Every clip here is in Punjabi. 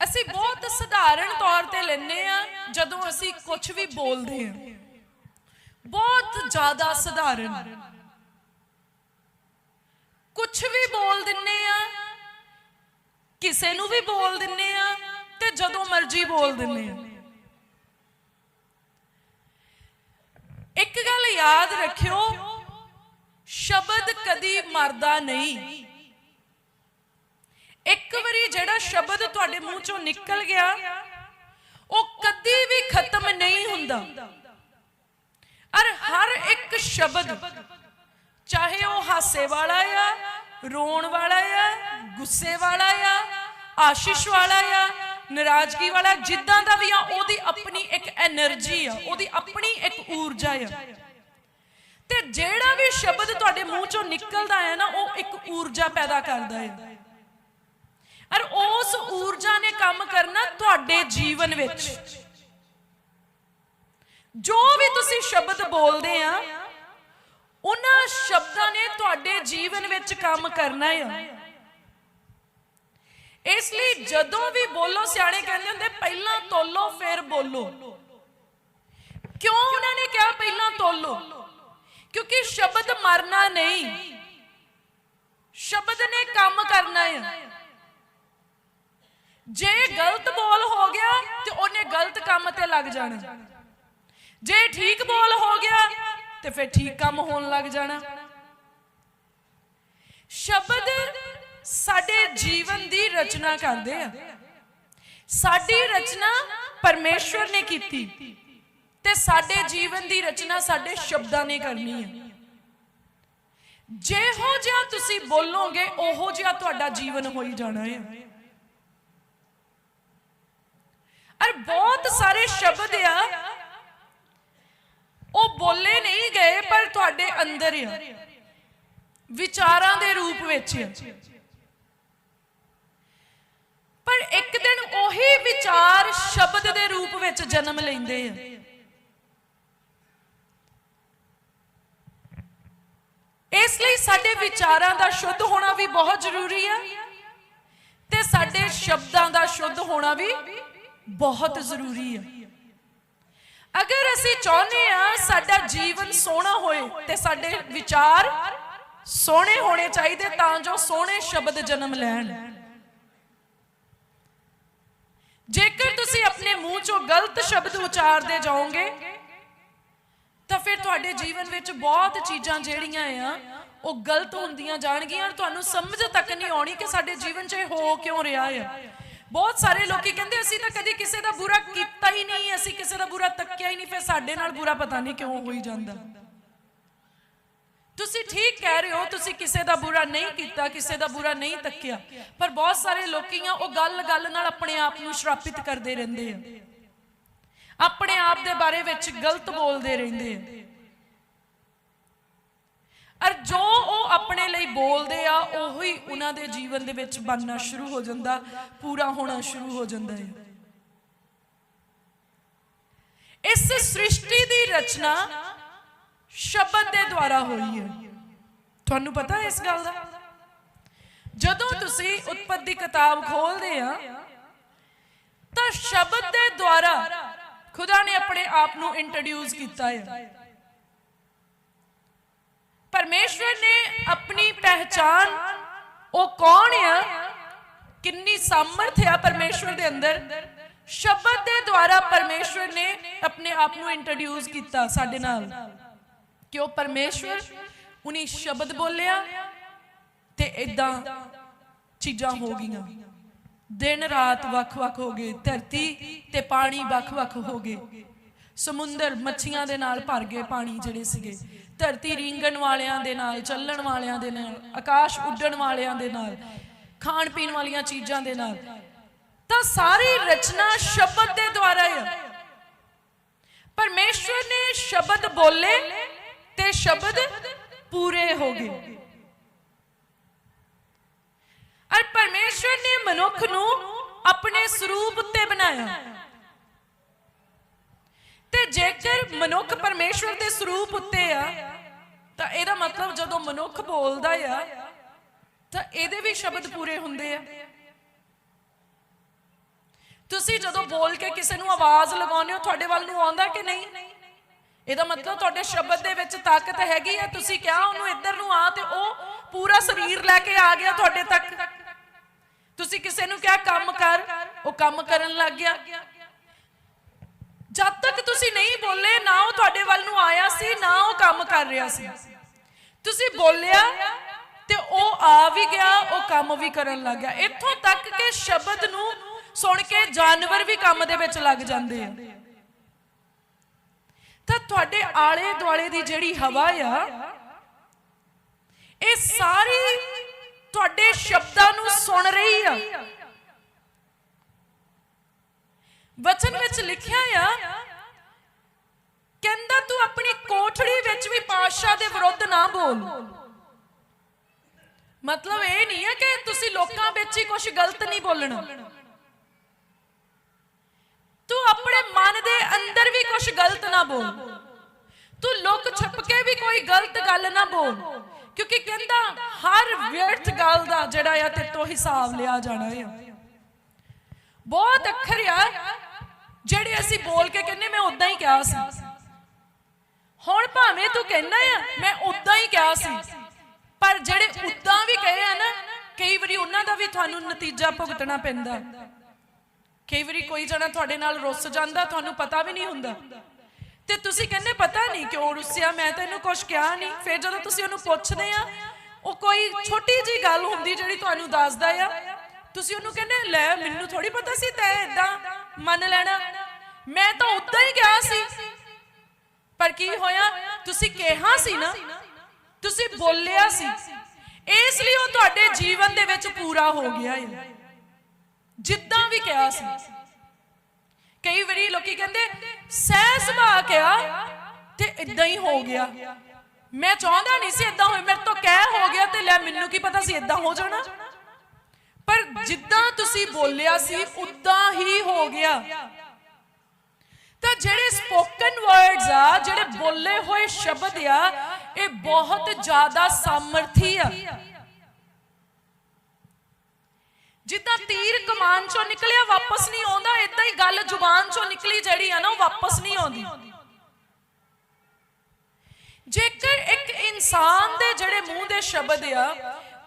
ਅਸੀਂ ਬਹੁਤ ਸਧਾਰਨ ਤੌਰ ਤੇ ਲੈਨੇ ਆ ਜਦੋਂ ਅਸੀਂ ਕੁਝ ਵੀ ਬੋਲਦੇ ਆ ਬਹੁਤ ਜ਼ਿਆਦਾ ਸਧਾਰਨ। ਕੁਝ ਵੀ ਬੋਲ ਦਿੰਨੇ ਆ ਕਿਸੇ ਨੂੰ ਵੀ ਬੋਲ ਦਿੰਨੇ ਆ ਤੇ ਜਦੋਂ ਮਰਜ਼ੀ ਬੋਲ ਦਿੰਨੇ ਆ ਇੱਕ ਗੱਲ ਯਾਦ ਰੱਖਿਓ, ਸ਼ਬਦ ਕਦੀ ਮਰਦਾ ਨਹੀਂ। ਇੱਕ ਵਾਰੀ ਜਿਹੜਾ ਸ਼ਬਦ ਤੁਹਾਡੇ ਮੂੰਹ ਚੋਂ ਨਿਕਲ ਗਿਆ, ਉਹ ਕਦੀ ਵੀ ਖਤਮ ਨਹੀਂ ਹੁੰਦਾ। ਅਰ ਹਰ ਇੱਕ ਸ਼ਬਦ, ਚਾਹੇ ਉਹ ਹਾਸੇ ਵਾਲਾ ਆ, ਰੋਣ ਵਾਲਾ ਆ, ਗੁੱਸੇ ਵਾਲਾ ਆ, ਆਸ਼ੀਸ਼ ਵਾਲਾ ਆ, ਨਰਾਜ਼ਗੀ ਵਾਲਾ, ਜਿੱਦਾਂ ਦਾ ਵੀ ਆ, ਉਹਦੀ ਆਪਣੀ ਇੱਕ એનર્ਜੀ ਆ, ਉਹਦੀ ਆਪਣੀ ਇੱਕ ਊਰਜਾ ਆ। ਤੇ ਜਿਹੜਾ ਵੀ ਸ਼ਬਦ ਤੁਹਾਡੇ ਮੂੰਹ ਚੋਂ ਨਿਕਲਦਾ ਹੈ ਨਾ, ਉਹ ਇੱਕ ਊਰਜਾ ਪੈਦਾ ਕਰਦਾ ਹੈ। ਔਰ ਉਸ ਊਰਜਾ ਨੇ ਕੰਮ ਕਰਨਾ ਤੁਹਾਡੇ ਜੀਵਨ ਵਿੱਚ। ਜੋ ਵੀ ਤੁਸੀਂ ਸ਼ਬਦ ਬੋਲਦੇ ਆ, ਉਹਨਾਂ ਸ਼ਬਦਾਂ ਨੇ ਤੁਹਾਡੇ ਜੀਵਨ ਵਿੱਚ ਕੰਮ ਕਰਨਾ ਹੈ ਇਸ ਲਈ ਜਦੋਂ ਵੀ ਬੋਲੋ, ਸਿਆਣੇ ਕਹਿੰਦੇ ਹੁੰਦੇ, ਪਹਿਲਾਂ ਤੋਲੋ, ਫਿਰ ਬੋਲੋ। ਕਿਉਂ ਉਹਨਾਂ ਨੇ ਕਿਹਾ, ਪਹਿਲਾਂ ਤੋਲੋ? ਕਿਉਂਕਿ ਸ਼ਬਦ ਮਰਨਾ ਨਹੀਂ। ਸ਼ਬਦ ਨੇ ਕੰਮ ਕਰਨਾ ਹੈ ਜੇ ਗਲਤ ਬੋਲ ਹੋ ਗਿਆ ਤੇ ਉਹਨੇ ਗਲਤ ਕੰਮ ਤੇ ਲੱਗ ਜਾਣਾ। ਜੇ ਠੀਕ ਬੋਲ ਹੋ ਗਿਆ ਤੇ ਫਿਰ ਠੀਕ ਕੰਮ ਹੋਣ ਲੱਗ ਜਾਣਾ। ਸ਼ਬਦ ਸਾਡੇ ਜੀਵਨ ਦੀ ਰਚਨਾ ਕਰਦੇ ਆ। ਸਾਡੀ ਰਚਨਾ ਪਰਮੇਸ਼ਵਰ ਨੇ ਕੀਤੀ ਤੇ ਸਾਡੇ ਜੀਵਨ ਦੀ ਰਚਨਾ ਸਾਡੇ ਸ਼ਬਦਾਂ ਨੇ ਕਰਨੀ ਹੈ ਜਿਹੋ ਜਿਹਾ ਤੁਸੀਂ ਬੋਲੋਗੇ, ਉਹੋ ਜਿਹਾ ਤੁਹਾਡਾ ਜੀਵਨ ਹੋਈ ਜਾਣਾ ਹੈ ਅਰ ਬਹੁਤ ਸਾਰੇ ਸ਼ਬਦ ਆ। ਉਹ ਬੋਲੇ ਨਹੀਂ ਗਏ, ਪਰ ਤੁਹਾਡੇ ਅੰਦਰ ਆ। ਵਿਚਾਰਾਂ ਦੇ ਰੂਪ ਵਿੱਚ ਪਰ ਇੱਕ ਦਿਨ ਉਹੀ ਵਿਚਾਰ ਸ਼ਬਦ ਦੇ ਰੂਪ ਵਿੱਚ ਜਨਮ ਲੈਂਦੇ ਆ। ਇਸ ਲਈ ਸਾਡੇ ਵਿਚਾਰਾਂ ਦਾ ਸ਼ੁੱਧ ਹੋਣਾ ਵੀ ਬਹੁਤ ਜ਼ਰੂਰੀ ਆ ਤੇ ਸਾਡੇ ਸ਼ਬਦਾਂ ਦਾ ਸ਼ੁੱਧ ਹੋਣਾ ਵੀ ਬਹੁਤ ਜ਼ਰੂਰੀ ਹੈ ਅਗਰ ਅਸੀਂ ਚਾਹੁੰਦੇ ਆ ਸਾਡਾ ਜੀਵਨ ਸੋਹਣਾ ਹੋਏ ਤੇ ਸਾਡੇ ਵਿਚਾਰ ਸੋਹਣੇ ਹੋਣੇ ਚਾਹੀਦੇ ਤਾਂ ਜੋ ਸੋਹਣੇ ਸ਼ਬਦ ਜਨਮ ਲੈਣ। ਜੇਕਰ ਤੁਸੀਂ ਆਪਣੇ ਮੂੰਹ ਚੋਂ ਗਲਤ ਸ਼ਬਦ ਉਚਾਰਦੇ ਜਾਓਗੇ, ਤਾਂ ਫਿਰ ਤੁਹਾਡੇ ਜੀਵਨ ਵਿੱਚ ਬਹੁਤ ਚੀਜ਼ਾਂ ਜਿਹੜੀਆਂ ਆ, ਉਹ ਗਲਤ ਹੁੰਦੀਆਂ ਜਾਣਗੀਆਂ। ਤੁਹਾਨੂੰ ਸਮਝ ਤੱਕ ਨਹੀਂ ਆਉਣੀ ਕਿ ਸਾਡੇ ਜੀਵਨ 'ਚ ਇਹ ਹੋ ਕਿਉਂ ਰਿਹਾ ਆ। ਬਹੁਤ ਸਾਰੇ ਲੋਕੀ ਕਹਿੰਦੇ ਅਸੀਂ ਤਾਂ ਕਦੀ ਕਿਸੇ ਦਾ ਬੁਰਾ ਕੀਤਾ ਹੀ ਨਹੀਂ, ਅਸੀਂ ਕਿਸੇ ਦਾ ਬੁਰਾ ਤੱਕਿਆ ਹੀ ਨਹੀਂ, ਫਿਰ ਸਾਡੇ ਨਾਲ ਬੁਰਾ ਪਤਾ ਨਹੀਂ ਕਿਉਂ ਹੋਈ ਜਾਂਦਾ। ਤੁਸੀਂ ਠੀਕ ਕਹਿ ਰਹੇ ਹੋ, ਤੁਸੀਂ ਕਿਸੇ ਦਾ ਬੁਰਾ ਨਹੀਂ ਕੀਤਾ, ਕਿਸੇ ਦਾ ਬੁਰਾ ਨਹੀਂ ਤੱਕਿਆ, ਪਰ ਬਹੁਤ ਸਾਰੇ ਲੋਕੀ ਆ, ਉਹ ਗੱਲ-ਗੱਲ ਨਾਲ ਆਪਣੇ ਆਪ ਨੂੰ ਸ਼ਰਾਪਿਤ ਕਰਦੇ ਰਹਿੰਦੇ ਆ। ਆਪਣੇ ਆਪ ਦੇ ਬਾਰੇ ਵਿੱਚ ਗਲਤ ਬੋਲਦੇ ਰਹਿੰਦੇ ਆ। ਅਰ ਜੋ ਉਹ ਆਪਣੇ ਲਈ ਬੋਲਦੇ ਆ, ਉਹੀ ਉਹਨਾਂ ਦੇ ਜੀਵਨ ਦੇ ਵਿੱਚ ਬਣਨਾ ਸ਼ੁਰੂ ਹੋ ਜਾਂਦਾ, ਪੂਰਾ ਹੋਣਾ ਸ਼ੁਰੂ ਹੋ ਜਾਂਦਾ ਹੈ। ਇਸ ਸ੍ਰਿਸ਼ਟੀ ਦੀ ਰਚਨਾ ਸ਼ਬਦ ਦੇ ਦੁਆਰਾ ਹੋਈ ਹੈ। ਤੁਹਾਨੂੰ ਪਤਾ ਹੈ ਇਸ ਗੱਲ ਦਾ? ਜਦੋਂ ਤੁਸੀਂ ਉਤਪਤ ਦੀ ਕਿਤਾਬ ਖੋਲਦੇ ਆ, ਤਾਂ ਸ਼ਬਦ ਦੇ ਦੁਆਰਾ ਖੁਦਾ ਨੇ ਆਪਣੇ ਆਪ ਨੂੰ ਇੰਟਰੋਡਿਊਸ ਕੀਤਾ ਹੈ। ਪਰਮੇਸ਼ਵਰ ਨੇ ਆਪਣੀ ਪਹਿਚਾਨ ਉਹ ਕੌਣ ਆ? ਕਿੰਨੀ ਸਮਰਥ ਆ ਪਰਮੇਸ਼ਵਰ ਦੇ ਅੰਦਰ? ਸ਼ਬਦ ਦੇ ਦੁਆਰਾ ਪਰਮੇਸ਼ਵਰ ਨੇ ਆਪਣੇ ਆਪ ਨੂੰ ਇੰਟਰੋਡਿਊਸ ਕੀਤਾ ਸਾਡੇ ਨਾਲ। ਕਿ ਉਹ ਪਰਮੇਸ਼ਵਰ ਉਨੀ ਸ਼ਬਦ ਬੋਲਿਆ ਤੇ ਇਦਾਂ ਚੀਜ਼ਾਂ ਹੋ ਗਈਆਂ। ਦਿਨ ਰਾਤ ਵੱਖ-ਵੱਖ ਹੋ ਗਏ, ਧਰਤੀ ਤੇ ਪਾਣੀ ਵੱਖ-ਵੱਖ ਹੋ ਗਏ। ਸਮੁੰਦਰ ਮੱਛੀਆਂ ਦੇ ਨਾਲ ਭਰ ਗਏ ਪਾਣੀ ਜਿਹੜੇ ਸੀਗੇ। ਧਰਤੀ ਰੀਂਗਣ ਵਾਲਿਆਂ ਦੇ ਨਾਲ, ਚੱਲਣ ਵਾਲਿਆਂ ਦੇ ਨਾਲ, ਆਕਾਸ਼ ਉੱਡਣ ਵਾਲਿਆਂ ਦੇ ਨਾਲ, ਖਾਣ ਪੀਣ ਵਾਲੀਆਂ ਚੀਜ਼ਾਂ ਦੇ ਨਾਲ। ਤਾਂ ਸਾਰੀ ਰਚਨਾ ਸ਼ਬਦ ਦੇ ਦੁਆਰਾ ਹੈ ਪਰਮੇਸ਼ਵਰ ਨੇ ਸ਼ਬਦ ਬੋਲੇ ਤੇ ਸ਼ਬਦ ਪੂਰੇ ਹੋ ਗਏ। ਅਰ ਪਰਮੇਸ਼ਵਰ ਨੇ ਮਨੁੱਖ ਨੂੰ ਆਪਣੇ ਸਰੂਪ ਉੱਤੇ ਬਣਾਇਆ। ਤੇ ਜੇਕਰ ਮਨੁੱਖ ਪਰਮੇਸ਼ਵਰ ਦੇ ਸਰੂਪ ਉੱਤੇ ਆ, ਤਾਂ ਇਹਦਾ ਮਤਲਬ ਜਦੋਂ ਮਨੁੱਖ ਬੋਲਦਾ ਆ, ਤਾਂ ਇਹਦੇ ਵੀ ਸ਼ਬਦ ਪੂਰੇ ਹੁੰਦੇ ਆ। ਤੁਸੀਂ ਜਦੋਂ ਬੋਲ ਕੇ ਕਿਸੇ ਨੂੰ ਆਵਾਜ਼ ਲਗਾਉਂਦੇ ਹੋ, ਤੁਹਾਡੇ ਵੱਲ ਨੂੰ ਆਉਂਦਾ ਕਿ ਨਹੀਂ? ਇਹਦਾ ਮਤਲਬ ਤੁਹਾਡੇ ਸ਼ਬਦ ਦੇ ਵਿੱਚ ਤਾਕਤ ਹੈਗੀ ਆ। ਤੁਸੀਂ ਕਿਹਾ ਉਹਨੂੰ ਇੱਧਰ ਨੂੰ ਆ ਤੇ ਉਹ ਪੂਰਾ ਸਰੀਰ ਲੈ ਕੇ ਆ ਗਿਆ ਤੁਹਾਡੇ ਤੱਕ। ਤੁਸੀਂ ਕਿਸੇ ਨੂੰ ਕਿਹਾ, ਕੰਮ ਕਰ। ਉਹ ਕੰਮ ਕਰਨ ਲੱਗ ਗਿਆ। ਜਦ ਤੱਕ ਤੁਸੀਂ ਨਹੀਂ ਬੋਲੇ, ਨਾ ਉਹ ਤੁਹਾਡੇ ਵੱਲ ਨੂੰ ਆਇਆ ਸੀ, ਨਾ ਉਹ ਕੰਮ ਕਰ ਰਿਹਾ ਸੀ। ਤੁਸੀਂ ਬੋਲਿਆ ਤੇ ਉਹ ਆ ਵੀ ਗਿਆ, ਉਹ ਕੰਮ ਵੀ ਕਰਨ ਲੱਗ ਗਿਆ। ਇੱਥੋਂ ਤੱਕ ਕਿ ਸ਼ਬਦ ਨੂੰ ਸੁਣ ਕੇ ਜਾਨਵਰ ਵੀ ਕੰਮ ਦੇ ਵਿੱਚ ਲੱਗ ਜਾਂਦੇ ਆ। ਤਾਂ ਤੁਹਾਡੇ ਆਲੇ ਦੁਆਲੇ ਦੀ ਜਿਹੜੀ ਹਵਾ ਆ, ਇਹ ਸਾਰੀ ਤੁਹਾਡੇ ਸ਼ਬਦਾਂ ਨੂੰ ਸੁਣ ਰਹੀ ਆ। ਵਚਨ ਵਿੱਚ ਲਿਖਿਆ ਆ, ਕਹਿੰਦਾ ਤੂੰ ਆਪਣੀ ਕੋਠੜੀ ਵਿੱਚ ਵੀ ਪਾਤਸ਼ਾਹ ਦੇ ਵਿਰੁੱਧ ਨਾ ਬੋਲ। ਮਤਲਬ ਇਹ ਨਹੀਂ ਹੈ ਕਿ ਤੁਸੀਂ ਲੋਕਾਂ ਵਿੱਚ ਹੀ ਕੁਝ ਗਲਤ ਨਹੀਂ ਬੋਲਣਾ। ਤੂੰ ਆਪਣੇ ਮਨ ਦੇ ਅੰਦਰ ਵੀ ਕੁਝ ਗਲਤ ਨਾ ਬੋਲ। ਤੂੰ ਲੁਕ ਛੁਪ ਕੇ ਵੀ ਕੋਈ ਗਲਤ ਗੱਲ ਨਾ ਬੋਲ। ਕਿਉਂਕਿ ਕਹਿੰਦਾ ਹਰ ਵਿਅਰਥ ਗੱਲ ਦਾ ਜਿਹੜਾ ਆ ਤੇ ਤੋਂ ਹਿਸਾਬ ਲਿਆ ਜਾਣਾ ਆ। ਬਹੁਤ ਅੱਖਰ ਆ ਜਿਹੜੇ ਅਸੀਂ ਬੋਲ ਕੇ ਕਹਿੰਨੇ ਮੈਂ ਉਦਾਂ ਹੀ ਕਿਹਾ ਸੀ। ਹੁਣ ਭਾਵੇਂ ਤੂੰ ਕਹਿੰਦਾ ਆ, ਮੈਂ ਉਦਾਂ ਹੀ ਕਿਹਾ ਸੀ। ਪਰ ਜਿਹੜੇ ਉਦਾਂ ਵੀ ਕਹੇ ਆ ਨਾ, ਕਈ ਵਾਰੀ ਉਹਨਾਂ ਦਾ ਵੀ ਤੁਹਾਨੂੰ ਨਤੀਜਾ ਭੁਗਤਣਾ ਪੈਂਦਾ। ਕਈ ਵਾਰੀ ਕੋਈ ਜਣਾ ਤੁਹਾਡੇ ਨਾਲ ਰੁੱਸ ਜਾਂਦਾ, ਤੁਹਾਨੂੰ ਪਤਾ ਵੀ ਨਹੀਂ ਹੁੰਦਾ। ਤੇ ਤੁਸੀਂ ਕਹਿੰਦੇ, ਪਤਾ ਨਹੀਂ ਕਿਉਂ ਰੁੱਸਿਆ? ਮੈਂ ਤੈਨੂੰ ਕੁਝ ਕਿਹਾ ਨਹੀਂ। ਫਿਰ ਜਦੋਂ ਤੁਸੀਂ ਉਹਨੂੰ ਪੁੱਛਦੇ ਆ, ਉਹ ਕੋਈ ਛੋਟੀ ਜੀ ਗੱਲ ਹੁੰਦੀ ਜਿਹੜੀ ਤੁਹਾਨੂੰ ਦੱਸਦਾ ਆ। ਤੁਸੀਂ ਉਹਨੂੰ ਕਹਿੰਦੇ, ਲੈ, ਮੈਨੂੰ ਥੋੜੀ ਪਤਾ ਸੀ ਤੈ ਇਦਾਂ ਮੰਨ ਲੈਣਾ। ਮੈਂ ਤਾਂ ਉਦਾਂ ਹੀ ਕਿਹਾ ਸੀ। ਪਰ ਕੀ ਹੋਇਆ? ਤੁਸੀਂ ਕਿਹਾ ਸੀ ਨਾ। ਤੁਸੀਂ ਬੋਲਿਆ ਸੀ। ਇਸ ਲਈ ਉਹ ਤੁਹਾਡੇ ਜੀਵਨ ਦੇ ਵਿੱਚ ਪੂਰਾ ਹੋ ਗਿਆ ਹੈ। ਜਿੱਦਾਂ ਵੀ ਕਿਹਾ ਸੀ। ਕਈ ਵਾਰੀ ਲੋਕੀ ਕਹਿੰਦੇ, ਸਹਿ ਸੁਭਾ ਕਿਹਾ ਤੇ ਇਦਾਂ ਹੀ ਹੋ ਗਿਆ। ਮੈਂ ਚਾਹੁੰਦਾ ਨਹੀਂ ਸੀ ਇਦਾਂ ਹੋਏ। ਮੇਰੇ ਤੋਂ ਕਹਿ ਹੋ ਗਿਆ ਤੇ ਲੈ ਮੈਨੂੰ ਕੀ ਪਤਾ ਸੀ ਇਦਾਂ ਹੋ ਜਾਣਾ। ਪਰ ਜਿੱਦਾਂ ਤੁਸੀਂ ਬੋਲਿਆ ਸੀ, ਉਦਾਂ ਹੀ ਹੋ ਗਿਆ। ਤਾਂ ਜਿਹੜੇ ਸਪੋਕਨ ਵਰਡਸ ਆ, ਜਿਹੜੇ ਬੋਲੇ ਹੋਏ ਸ਼ਬਦ ਆ, ਇਹ ਬਹੁਤ ਜ਼ਿਆਦਾ ਸਾਮਰਥੀ ਆ। ਜਿੱਦਾਂ ਤੀਰ ਕਮਾਨ ਚੋਂ ਨਿਕਲਿਆ, ਵਾਪਸ ਨਹੀਂ ਆਉਂਦਾ ਇਦਾਂ ਹੀ ਗੱਲ ਜ਼ੁਬਾਨ ਚੋਂ ਨਿਕਲੀ ਜਿਹੜੀ ਆ ਨਾ, ਉਹ ਵਾਪਸ ਨਹੀਂ ਆਉਂਦੀ। ਜੇਕਰ ਇੱਕ ਇਨਸਾਨ ਦੇ ਜਿਹੜੇ ਮੂੰਹ ਦੇ ਸ਼ਬਦ ਆ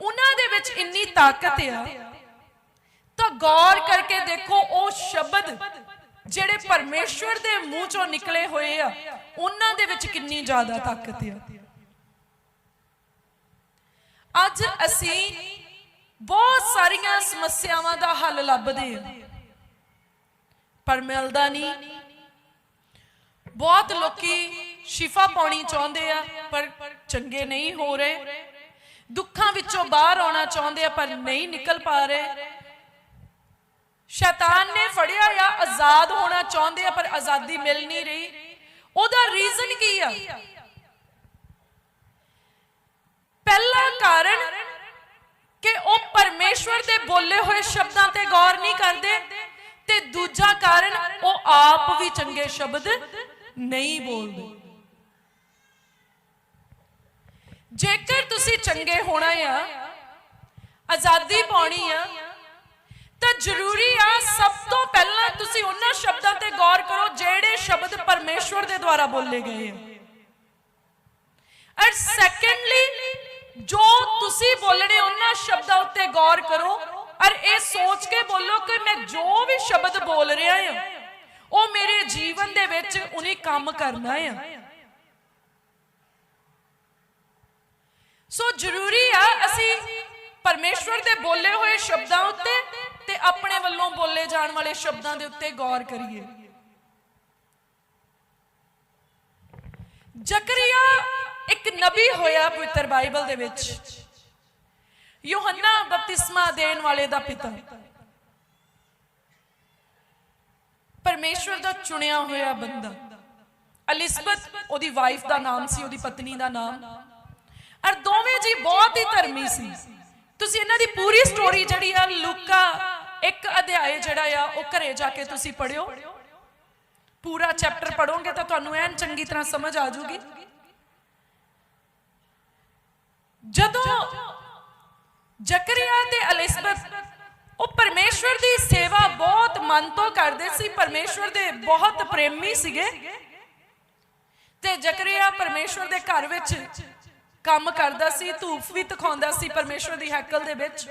ਉਹਨਾਂ ਦੇ ਵਿੱਚ ਇੰਨੀ ਤਾਕਤ ਆ, ਤਾਂ ਗੌਰ ਕਰਕੇ ਦੇਖੋ ਉਹ ਸ਼ਬਦ ਜਿਹੜੇ ਪਰਮੇਸ਼ਵਰ ਦੇ ਮੂੰਹ ਚੋਂ ਨਿਕਲੇ ਹੋਏ ਆ, ਉਹਨਾਂ ਦੇ ਵਿੱਚ ਕਿੰਨੀ ਜ਼ਿਆਦਾ ਤਾਕਤ ਆ। ਅੱਜ ਅਸੀਂ ਬਹੁਤ ਸਾਰੀਆਂ ਸਮੱਸਿਆਵਾਂ ਦਾ ਹੱਲ ਲੱਭਦੇ ਆ, ਪਰ ਮਿਲਦਾ ਨਹੀਂ। ਬਹੁਤ ਲੋਕੀ ਸ਼ਿਫਾ ਪਾਉਣੀ ਚਾਹੁੰਦੇ ਆ, ਪਰ ਚੰਗੇ ਨਹੀਂ ਹੋ ਰਹੇ। ਦੁੱਖਾਂ ਵਿੱਚੋਂ ਬਾਹਰ ਆਉਣਾ ਚਾਹੁੰਦੇ ਆ, ਪਰ ਨਹੀਂ ਨਿਕਲ ਪਾ ਰਹੇ। ਸ਼ੈਤਾਨ ਨੇ ਫੜਿਆ ਆ, ਆਜ਼ਾਦ ਹੋਣਾ ਚਾਹੁੰਦੇ ਆ, ਪਰ ਆਜ਼ਾਦੀ ਮਿਲ ਨਹੀਂ ਰਹੀ। ਉਹਦਾ ਰੀਜ਼ਨ ਕੀ ਆ? ਪਹਿਲਾ ਕਾਰਨ ਕਿ ਉਹ ਪਰਮੇਸ਼ਵਰ ਦੇ ਬੋਲੇ ਹੋਏ ਸ਼ਬਦਾਂ ਤੇ ਗੌਰ ਨਹੀਂ ਕਰਦੇ ਤੇ ਦੂਜਾ ਕਾਰਨ ਉਹ ਆਪ ਵੀ ਚੰਗੇ ਸ਼ਬਦ ਨਹੀਂ ਬੋਲਦੇ। ਜੇਕਰ ਤੁਸੀਂ ਚੰਗੇ ਹੋਣਾ ਆ, ਆਜ਼ਾਦੀ ਪਾਉਣੀ ਆ, ਤਾਂ ਜ਼ਰੂਰੀ ਆ ਸਭ ਤੋਂ ਪਹਿਲਾਂ ਤੁਸੀਂ ਉਹਨਾਂ ਸ਼ਬਦਾਂ ਤੇ ਗੌਰ ਕਰੋ ਜਿਹੜੇ ਸ਼ਬਦ ਪਰਮੇਸ਼ਵਰ ਦੇ ਦੁਆਰਾ ਬੋਲੇ ਗਏ ਆ। ਔਰ ਸੈਕੰਡਲੀ ਜੋ ਤੁਸੀਂ ਬੋਲਣੇ ਉਹਨਾਂ ਸ਼ਬਦਾਂ ਉੱਤੇ ਗੌਰ ਕਰੋ ਔਰ ਇਹ ਸੋਚ ਕੇ ਬੋਲੋ ਕਿ ਮੈਂ ਜੋ ਵੀ ਸ਼ਬਦ ਬੋਲ ਰਿਹਾ ਹਾਂ ਉਹ ਮੇਰੇ ਜੀਵਨ ਦੇ ਵਿੱਚ ਉਹਨੇ ਕੰਮ ਕਰਨਾ ਆ। ਸੋ ਜ਼ਰੂਰੀ ਆ ਅਸੀਂ ਪਰਮੇਸ਼ਵਰ ਦੇ ਬੋਲੇ ਹੋਏ ਸ਼ਬਦਾਂ ਉੱਤੇ ਤੇ ਆਪਣੇ ਵੱਲੋਂ ਬੋਲੇ ਜਾਣ ਵਾਲੇ ਸ਼ਬਦਾਂ ਦੇ ਉੱਤੇ ਗੌਰ ਕਰੀਏ। ਜ਼ਕਰੀਆ ਇੱਕ ਨਬੀ ਹੋਇਆ ਪਵਿੱਤਰ ਬਾਈਬਲ ਦੇ ਵਿੱਚ। ਯੋਹੰਨਾ ਬਪਤਿਸਮਾ ਦੇਣ ਵਾਲੇ ਦਾ ਪਿਤਾ। ਪਰਮੇਸ਼ਵਰ ਦਾ ਚੁਣਿਆ ਹੋਇਆ ਬੰਦਾ। ਅਲਿਸਬਤ, ਉਹਦੀ ਵਾਈਫ ਦਾ ਨਾਮ ਸੀ, ਉਹਦੀ ਪਤਨੀ ਦਾ ਨਾਮ। ਔਰ ਦੋਵੇਂ ਜੀ ਬਹੁਤ ਹੀ ਧਰਮੀ ਸੀ। ਤੁਸੀਂ ਇਹਨਾਂ ਦੀ ਪੂਰੀ ਸਟੋਰੀ ਜਿਹੜੀ ਆ, ਲੂਕਾ ਇੱਕ ਅਧਿਆਏ ਜਿਹੜਾ ਆ, ਉਹ ਘਰੇ ਜਾ ਕੇ ਤੁਸੀਂ ਪੜਿਓ ਪੂਰਾ ਚੈਪਟਰ ਪੜੋਗੇ ਤਾਂ ਤੁਹਾਨੂੰ ਐਨ ਚੰਗੀ ਤਰ੍ਹਾਂ ਸਮਝ ਆ ਜਾਊਗੀ। ਜਦੋਂ ਜ਼ਕਰੀਆ ਤੇ ਅਲਿਸਬਤ, ਉਹ ਪਰਮੇਸ਼ਵਰ ਦੀ ਸੇਵਾ ਬਹੁਤ ਮਨ ਤੋਂ ਕਰਦੇ ਸੀ, ਪਰਮੇਸ਼ਵਰ ਦੇ ਬਹੁਤ ਪ੍ਰੇਮੀ ਸੀਗੇ। ਤੇ ਜ਼ਕਰੀਆ ਪਰਮੇਸ਼ਵਰ ਦੇ ਘਰ ਵਿੱਚ ਕੰਮ ਕਰਦਾ ਸੀ, ਧੂਫ ਵੀ ਤਖਾਉਂਦਾ ਸੀ ਪਰਮੇਸ਼ਵਰ ਦੀ ਹੈਕਲ ਦੇ ਵਿੱਚ।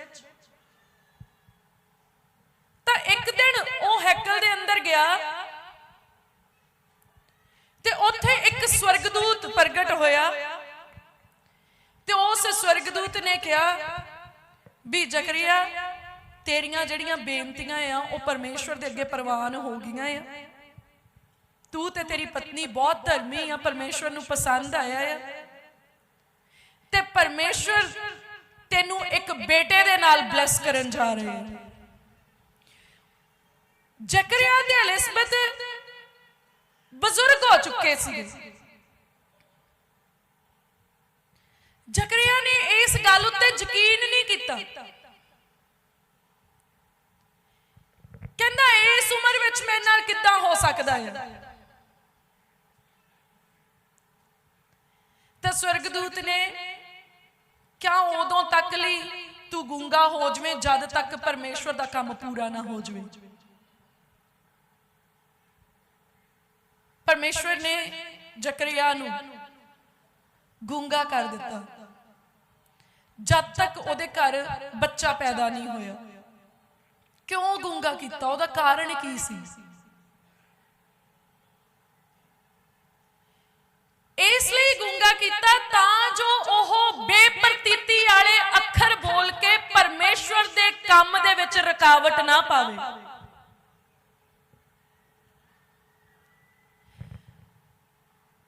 ਤਾਂ ਇੱਕ ਦਿਨ ਉਹ ਹੈਕਲ ਦੇ ਅੰਦਰ ਗਿਆ ਤੇ ਉੱਥੇ ਇੱਕ ਸਵਰਗਦੂਤ ਪ੍ਰਗਟ ਹੋਇਆ। ਤੇ ਉਸ ਸਵਰਗਦੂਤ ਨੇ ਕਿਹਾ, ਵੀ ਜ਼ਕਰੀਆ, ਤੇਰੀਆਂ ਜਿਹੜੀਆਂ ਬੇਨਤੀਆਂ ਆ, ਉਹ ਪਰਮੇਸ਼ਵਰ ਦੇ ਅੱਗੇ ਪ੍ਰਵਾਨ ਹੋ ਗਈਆਂ ਆ। ਤੂੰ ਤੇ ਤੇਰੀ ਪਤਨੀ ਬਹੁਤ ਧਰਮੀ ਆ, ਪਰਮੇਸ਼ਵਰ ਨੂੰ ਪਸੰਦ ਆਇਆ ਆ। ਤੇ ਪਰਮੇਸ਼ਵਰ ਤੈਨੂੰ ਇੱਕ ਬੇਟੇ ਦੇ ਨਾਲ ਬਲੈਸ ਕਰਨ ਜਾ ਰਹੇ ਆ। ਜ਼ਕਰੀਆ ਤੇ ਐਲਿਸਬeth ਬਜ਼ੁਰਗ ਹੋ ਚੁੱਕੇ ਸੀ। ਜ਼ਕਰੀਆ ਨੇ ਇਸ ਗੱਲ ਉੱਤੇ ਯਕੀਨ ਨਹੀਂ ਕੀਤਾ। ਕਹਿੰਦਾ, ਇਸ ਉਮਰ ਵਿੱਚ ਮੇਰੇ ਨਾਲ ਕਿੱਦਾਂ ਹੋ ਸਕਦਾ ਹੈ ਤਾਂ ਸਵਰਗਦੂਤ ਨੇ ਕਿਆ ਉਦੋਂ ਤੱਕ ਲਈ? ਤੂੰ ਗੁੰਗਾ ਹੋ ਜਵੇਂ, ਜਦ ਤੱਕ ਪਰਮੇਸ਼ਵਰ ਦਾ ਕੰਮ ਪੂਰਾ ਨਾ ਹੋ ਜਵੇ। ਪਰਮੇਸ਼ਵਰ ਨੇ ਜ਼ਕਰੀਆ ਨੂੰ ਗੁੰਗਾ ਕਰ ਦਿੱਤਾ। ਜਦ ਤੱਕ ਉਹਦੇ ਘਰ ਬੱਚਾ ਪੈਦਾ ਨਹੀਂ ਹੋਇਆ। ਕਿਉਂ ਗੁੰਗਾ ਕੀਤਾ? ਉਹਦਾ ਕਾਰਨ ਕੀ ਸੀ? ਇਸ ਲਈ ਗੁੰਗਾ ਕੀਤਾ ਤਾਂ ਜੋ ਉਹ ਬੇਪਰਤੀਤੀ ਵਾਲੇ ਅੱਖਰ ਬੋਲ ਕੇ ਪਰਮੇਸ਼ਵਰ ਦੇ ਕੰਮ ਦੇ ਵਿੱਚ ਰੁਕਾਵਟ ਨਾ ਪਾਵੇ।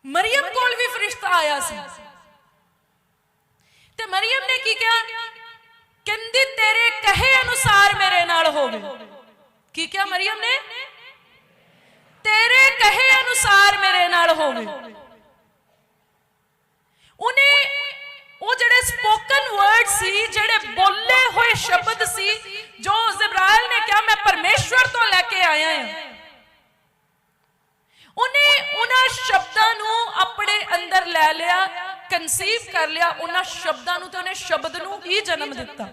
ਮਰੀਮ ਕੋਲ ਵੀ ਫਰਿਸ਼ਤਾ ਆਇਆ ਸੀ। ਤੇ ਮਰੀਮ ਨੇ ਕੀ ਕਿਹਾ? ਕਹਿੰਦੀ, ਤੇਰੇ ਕਹੇ ਅਨੁਸਾਰ ਮੇਰੇ ਨਾਲ ਹੋਵੇ ਕੀ ਕਿਹਾ ਮਰੀਮ ਨੇ? ਤੇਰੇ ਕਹੇ ਅਨੁਸਾਰ ਮੇਰੇ ਨਾਲ ਹੋਵੇ ਉਹਨੇ ਉਹ ਜਿਹੜੇ ਸਪੋਕਨ ਵਰਡ ਸੀ, ਜਿਹੜੇ ਬੋਲੇ ਹੋਏ ਸ਼ਬਦ ਸੀ, ਜੋ ਜ਼ਿਬਰਾਇਲ ਨੇ ਕਿਹਾ, ਮੈਂ ਪਰਮੇਸ਼ਵਰ ਤੋਂ ਲੈ ਕੇ ਆਇਆ ਹਾਂ। ਉਹਨੇ ਉਹਨਾਂ ਸ਼ਬਦਾਂ ਨੂੰ ਆਪਣੇ ਅੰਦਰ ਲੈ ਲਿਆ ਕਨਸੀਵ ਕਰ ਲਿਆ, ਉਹਨਾਂ ਸ਼ਬਦਾਂ ਨੂੰ ਤੇ ਉਹਨੇ ਸ਼ਬਦ ਨੂੰ ਹੀ ਜਨਮ ਦਿੱਤਾ।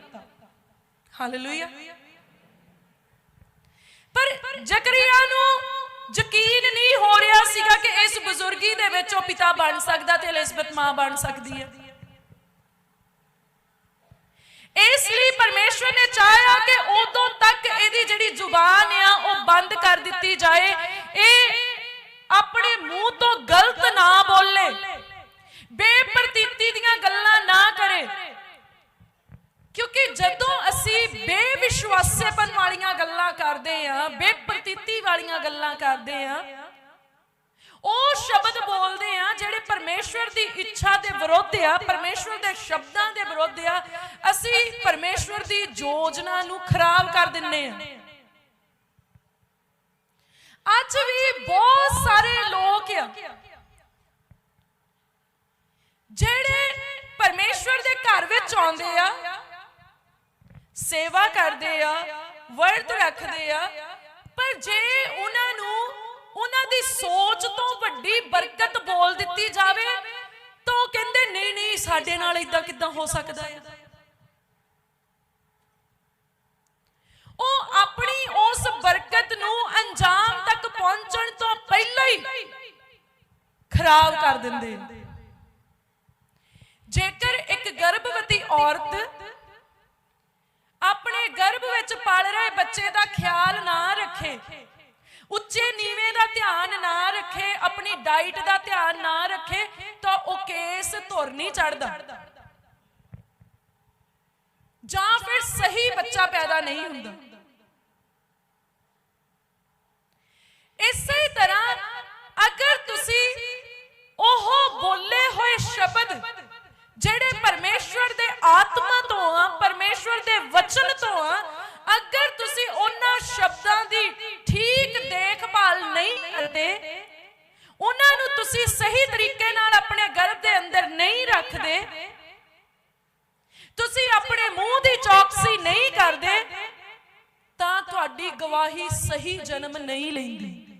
ਹਾਲੇਲੂਇਆ ਪਰ ਜ਼ਕਰੀਆ ਨੂੰ ਯਕੀਨ ਨਹੀਂ ਹੋ ਰਿਹਾ ਸੀਗਾ ਕਿ ਇਸ ਬਜ਼ੁਰਗੀ ਦੇ ਵਿੱਚ ਉਹ ਪਿਤਾ ਬਣ ਸਕਦਾ ਤੇ ਐਲਿਜ਼ਬeth ਮਾਂ ਬਣ ਸਕਦੀ ਹੈ। ਇਸ ਲਈ ਪਰਮੇਸ਼ਵਰ ਨੇ ਚਾਹਿਆ ਕਿ ਉਦੋਂ ਤੱਕ ਇਹਦੀ ਜਿਹੜੀ ਜ਼ੁਬਾਨ ਆ, ਉਹ ਬੰਦ ਕਰ ਦਿੱਤੀ ਜਾਏ। ਇਹ ਆਪਣੇ ਮੂੰਹ ਤੋਂ ਗਲਤ ਨਾ ਬੋਲੇ। ਬੇਪਰਤੀਤੀ ਦੀਆਂ ਗੱਲਾਂ ਨਾ ਕਰੇ। ਕਿਉਂਕਿ ਜਦੋਂ ਅਸੀਂ ਬੇਵਿਸ਼ਵਾਸੇਪਨ ਵਾਲੀਆਂ ਗੱਲਾਂ ਕਰਦੇ ਆ ਬੇਪਰਤੀਤੀ ਵਾਲੀਆਂ ਗੱਲਾਂ ਕਰਦੇ ਆ। ਉਹ ਸ਼ਬਦ ਬੋਲਦੇ ਆ ਜਿਹੜੇ ਪਰਮੇਸ਼ਵਰ ਦੀ ਇੱਛਾ ਦੇ ਵਿਰੁੱਧ ਆ, ਪਰਮੇਸ਼ਵਰ ਦੇ ਸ਼ਬਦਾਂ ਦੇ ਵਿਰੁੱਧ ਆ। ਅਸੀਂ ਪਰਮੇਸ਼ਵਰ ਦੀ ਯੋਜਨਾ ਨੂੰ ਖਰਾਬ ਕਰ ਦਿੰਨੇ ਆ। ਅੱਜ ਵੀ ਬਹੁਤ ਸਾਰੇ ਲੋਕ ਆ, ਜਿਹੜੇ ਪਰਮੇਸ਼ਵਰ ਦੇ ਘਰ ਵਿੱਚ ਆਉਂਦੇ ਆ, ਸੇਵਾ ਕਰਦੇ ਆ, ਵਰਤ ਰੱਖਦੇ ਆ ਪਰ ਜੇ ਉਹਨਾਂ ਨੂੰ ਉਹਨਾਂ ਦੀ ਸੋਚ ਤੋਂ ਵੱਡੀ ਬਰਕਤ ਬੋਲ ਦਿੱਤੀ ਜਾਵੇ, ਤਾਂ ਉਹ ਕਹਿੰਦੇ, ਨਹੀਂ ਨਹੀਂ, ਸਾਡੇ ਨਾਲ ਇਦਾਂ ਕਿਦਾਂ ਹੋ ਸਕਦਾ ਹੈ? ਉਹ ਆਪਣੀ ਉਸ ਬਰਕਤ ਨੂੰ ਅੰਜਾਮ ਤੱਕ ਪਹੁੰਚਣ ਤੋਂ ਪਹਿਲਾਂ ਹੀ ਖਰਾਬ ਕਰ ਦਿੰਦੇ ਜੇਕਰ ਇੱਕ ਗਰਭਵਤੀ ਔਰਤ ਆਪਣੇ ਗਰਭ ਵਿੱਚ ਪਲ ਰਹੇ ਬੱਚੇ ਦਾ ਖਿਆਲ ਨਾ ਰੱਖੇ। ਉੱਚੇ ਨੀਵੇਂ ਦਾ ਧਿਆਨ ਨਾ ਰੱਖੇ, ਆਪਣੀ ਡਾਈਟ ਦਾ ਧਿਆਨ ਨਾ ਰੱਖੇ, ਤਾਂ ਉਹ ਕੇਸ ਧੁਰ ਨਹੀਂ ਚੜਦਾ ਜਾਂ ਫਿਰ ਸਹੀ ਬੱਚਾ ਪੈਦਾ ਨਹੀਂ ਹੁੰਦਾ। ਇਸੇ ਤਰ੍ਹਾਂ ਅਗਰ ਤੁਸੀਂ ਉਹ ਬੋਲੇ ਹੋਏ ਸ਼ਬਦ ਜਿਹੜੇ ਪਰਮੇਸ਼ਵਰ ਦੇ ਆਤਮਾ ਤੋਂ ਆ, ਪਰਮੇਸ਼ਵਰ ਦੇ ਵਚਨ ਤੋਂ ਆ, ਅਗਰ ਤੁਸੀਂ ਉਹਨਾਂ ਸ਼ਬਦਾਂ ਦੀ ਠੀਕ ਦੇਖਭਾਲ ਨਹੀਂ ਕਰਦੇ, ਉਹਨਾਂ ਨੂੰ ਤੁਸੀਂ ਸਹੀ ਤਰੀਕੇ ਨਾਲ ਆਪਣੇ ਗਰਭ ਦੇ ਅੰਦਰ ਨਹੀਂ ਰੱਖਦੇ, ਤੁਸੀਂ ਆਪਣੇ ਮੂੰਹ ਦੀ ਚੌਕਸੀ ਨਹੀਂ ਕਰਦੇ, ਤਾਂ ਤੁਹਾਡੀ ਗਵਾਹੀ ਸਹੀ ਜਨਮ ਨਹੀਂ ਲੈਂਦੀ।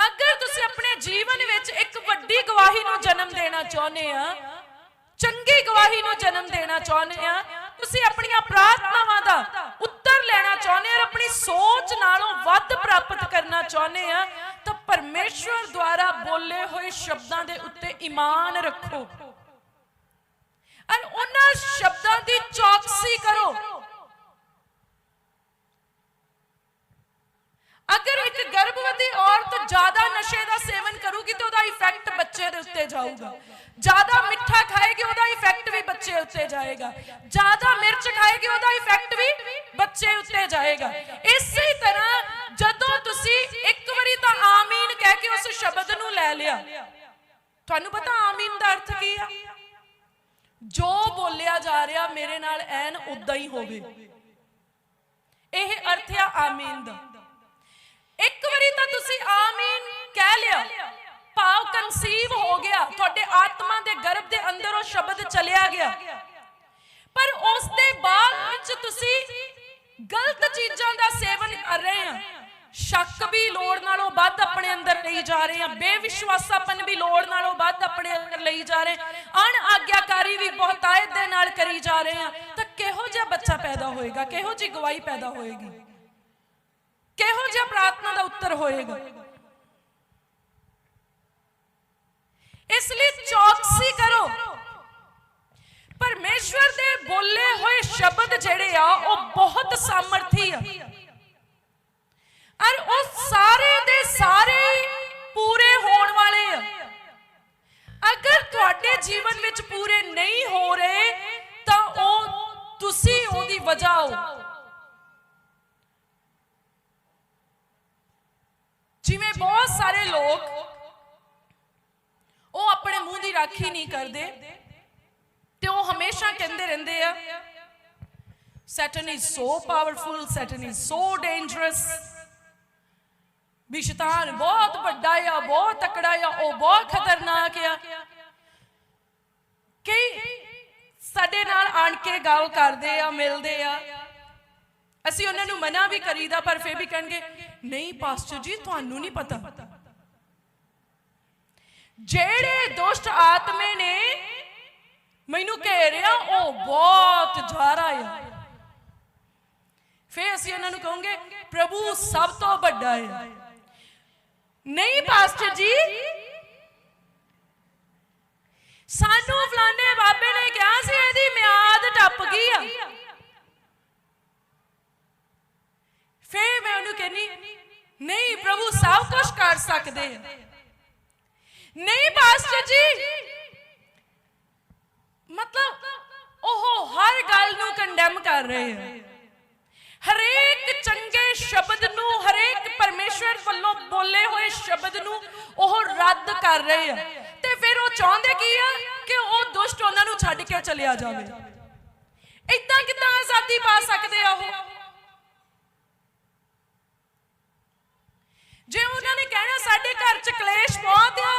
ਅਗਰ ਤੁਸੀਂ ਆਪਣੇ ਜੀਵਨ ਵਿੱਚ ਇੱਕ ਵੱਡੀ ਗਵਾਹੀ ਨੂੰ ਜਨਮ ਦੇਣਾ ਚਾਹੁੰਦੇ ਆ, ਚੰਗੀ ਗਵਾਹੀ ਨੂੰ ਜਨਮ ਦੇਣਾ ਚਾਹੁੰਦੇ ਆ, ਤੁਸੀਂ ਆਪਣੀਆਂ ਪ੍ਰਾਰਥਨਾਵਾਂ ਦਾ ਉੱਤਰ ਲੈਣਾ ਚਾਹੁੰਦੇ ਸੋਚ ਨਾਲੋਂ ਵੱਧ ਪ੍ਰਾਪਤ ਕਰਨਾ ਚਾਹੁੰਦੇ ਆ, ਤਾਂ ਪਰਮੇਸ਼ਵਰ ਦੁਆਰਾ ਬੋਲੇ ਹੋਏ ਸ਼ਬਦਾਂ ਦੇ ਉੱਤੇ ਈਮਾਨ ਰੱਖੋ। ਔਰ ਉਹਨਾਂ ਸ਼ਬਦਾਂ ਦੀ ਚੌਕਸੀ ਕਰੋ ਅਗਰ ਇੱਕ ਗਰਭਵਤੀ ਔਰਤ ਜ਼ਿਆਦਾ ਨਸ਼ੇ ਦਾ ਸੇਵਨ ਕਰੂਗੀ ਤੇ ਉਹਦਾ ਇਫੈਕਟ ਬੱਚੇ ਦੇ ਉੱਤੇ ਜਾਊਗਾ। ਜ਼ਿਆਦਾ ਮਿੱਠਾ ਖਾਏਗੀ, ਉਹਦਾ ਇਫੈਕਟ ਵੀ ਬੱਚੇ ਉੱਤੇ ਜਾਏਗਾ। ਜ਼ਿਆਦਾ ਮਿਰਚ ਖਾਏਗੀ, ਉਹਦਾ ਇਫੈਕਟ ਵੀ ਬੱਚੇ ਉੱਤੇ ਜਾਏਗਾ। ਇਸੇ ਤਰ੍ਹਾਂ ਜਦੋਂ ਤੁਸੀਂ ਇੱਕ ਵਾਰੀ ਤਾਂ ਆਮੀਨ ਕਹਿ ਕੇ ਉਸ ਸ਼ਬਦ ਨੂੰ ਲੈ ਲਿਆ। ਤੁਹਾਨੂੰ ਪਤਾ ਆਮੀਨ ਦਾ ਅਰਥ ਕੀ ਆ? ਜੋ ਬੋਲਿਆ ਜਾ ਰਿਹਾ ਮੇਰੇ ਨਾਲ ਐਨ ਉਦਾਂ ਹੀ ਹੋਵੇ। ਇਹ ਅਰਥ ਆ ਆਮੀਨ ਦਾ। ਇੱਕ ਵਾਰੀ ਤਾਂ ਤੁਸੀਂ ਆਮੀਨ ਕਹਿ ਲਿਆ। ਭਾਵ ਕਨਸੀਵ ਹੋ ਗਿਆ। ਤੁਹਾਡੇ ਆਤਮਾ ਦੇ ਗਰਭ ਦੇ ਅੰਦਰ ਉਹ ਸ਼ਬਦ ਚਲਿਆ ਗਿਆ। ਪਰ ਉਸ ਦੇ ਬਾਅਦ ਵਿੱਚ ਤੁਸੀਂ ਗਲਤ ਚੀਜ਼ਾਂ ਦਾ ਸੇਵਨ ਕਰ ਰਹੇ ਆ। ਸ਼ੱਕ ਵੀ ਲੋੜ ਨਾਲੋਂ ਵੱਧ ਆਪਣੇ ਅੰਦਰ ਲਈ ਜਾ ਰਹੇ ਆ। ਬੇਵਿਸ਼ਵਾਸਾਪਨ ਵੀ ਲੋੜ ਨਾਲੋਂ ਵੱਧ ਆਪਣੇ ਅੰਦਰ ਲਈ ਜਾ ਰਹੇ ਅਣ ਆਗਿਆਕਾਰੀ ਵੀ ਬਹੁਤਾਇਤ ਦੇ ਨਾਲ ਕਰੀ ਜਾ ਰਹੇ ਆ। ਤਾਂ ਕਿਹੋ ਜਿਹਾ ਬੱਚਾ ਪੈਦਾ ਹੋਏਗਾ? ਕਿਹੋ ਜਿਹੀ ਗਵਾਹੀ ਪੈਦਾ ਹੋਏਗੀ? ਕਿਹੋ ਜਿਹਾ ਪ੍ਰਾਰਥਨਾ ਦਾ ਉੱਤਰ ਹੋਏਗਾ? ਇਸ ਲਈ ਚੌਕਸੀ ਕਰੋ। ਪਰਮੇਸ਼ਵਰ ਦੇ ਬੋਲੇ ਹੋਏ ਸ਼ਬਦ ਜਿਹੜੇ ਆ, ਉਹ ਬਹੁਤ ਸਾਮਰਥੀ ਆ। ਔਰ ਉਹ ਸਾਰੇ ਦੇ ਸਾਰੇ ਪੂਰੇ ਹੋਣ ਵਾਲੇ ਆ। ਅਗਰ ਤੁਹਾਡੇ ਜੀਵਨ ਵਿੱਚ ਪੂਰੇ ਨਹੀਂ ਹੋ ਰਹੇ, ਤਾਂ ਉਹ ਤੁਸੀਂ ਉਹਦੀ ਵਜ੍ਹਾ ਹੋ। ਜਿਵੇਂ ਬਹੁਤ ਸਾਰੇ ਲੋਕ ਉਹ ਆਪਣੇ ਮੂੰਹ ਦੀ ਰਾਖੀ ਨਹੀਂ ਕਰਦੇ ਤੇ ਉਹ ਹਮੇਸ਼ਾ ਕਹਿੰਦੇ ਰਹਿੰਦੇ ਆ Satan is so powerful Satan is so dangerous ਵੀ ਸ਼ੈਤਾਨ ਬਹੁਤ ਵੱਡਾ ਆ, ਬਹੁਤ ਤਕੜਾ ਆ, ਉਹ ਬਹੁਤ ਖਤਰਨਾਕ ਆ। ਕਈ ਸਾਡੇ ਨਾਲ ਆਣ ਕੇ ਗੱਲ ਕਰਦੇ ਆ, ਮਿਲਦੇ ਆ। ਅਸੀਂ ਉਹਨਾਂ ਨੂੰ ਮਨਾ ਵੀ ਕਰੀਦਾ, ਪਰ ਫਿਰ ਵੀ ਕਹਿਣਗੇ, ਨਹੀਂ, ਪਾਸਟਰ ਜੀ, ਤੁਹਾਨੂੰ ਨਹੀਂ ਪਤਾ। ਜਿਹੜੇ ਦੁਸ਼ਟ ਆਤਮੇ ਨੇ ਮੈਨੂੰ ਘੇਰਿਆ ਉਹ ਬਹੁਤ ਜ਼ਿਆਦਾ ਆ। ਫਿਰ ਅਸੀਂ ਉਹਨਾਂ ਨੂੰ ਕਹਾਂਗੇ, ਪ੍ਰਭੂ ਸਭ ਤੋਂ ਵੱਡਾ ਹੈ ਨਹੀਂ, ਪਾਸਟਰ ਜੀ, ਸਾਨੂੰ ਫਲਾਣੇ ਬਾਬੇ ਨੇ ਕਿਹਾ ਸੀ, ਇਹਦੀ ਮਿਆਦ ਟੱਪ ਗਈ ਆ। ਫੇਰ ਮੈਂ ਉਹਨੂੰ ਕਹਿੰਨੀ ਨਹੀਂ ਪ੍ਰਭੂ, ਸਭ ਕੁਝ ਕਰ ਸਕਦੇ ਨਹੀਂ ਪਾਸਟਰ ਜੀ। ਮਤਲਬ ਉਹ ਹਰ ਗੱਲ ਨੂੰ ਕੰਡੈਮ ਕਰ ਰਹੇ ਆ। ਹਰੇਕ ਚੰਗੇ ਸ਼ਬਦ ਨੂੰ, ਹਰੇਕ ਪਰਮੇਸ਼ਵਰ ਵੱਲੋਂ ਬੋਲੇ ਹੋਏ ਸ਼ਬਦ ਨੂੰ ਉਹ ਰੱਦ ਕਰ ਰਹੇ ਆ। ਤੇ ਫਿਰ ਉਹ ਚਾਹੁੰਦੇ ਕੀ ਆ? ਕਿ ਉਹ ਦੁਸ਼ਟ ਉਹਨਾਂ ਨੂੰ ਛੱਡ ਕੇ ਚਲਿਆ ਜਾਵੇ। ਇਦਾਂ ਕਿਦਾਂ ਆਜ਼ਾਦੀ ਪਾ ਸਕਦੇ ਆ ਉਹ? ਜੇ ਉਹਨਾਂ ਨੇ ਕਹਿਣਾ ਸਾਡੇ ਘਰ ਚ ਕਲੇਸ਼ ਬਹੁਤ ਆ,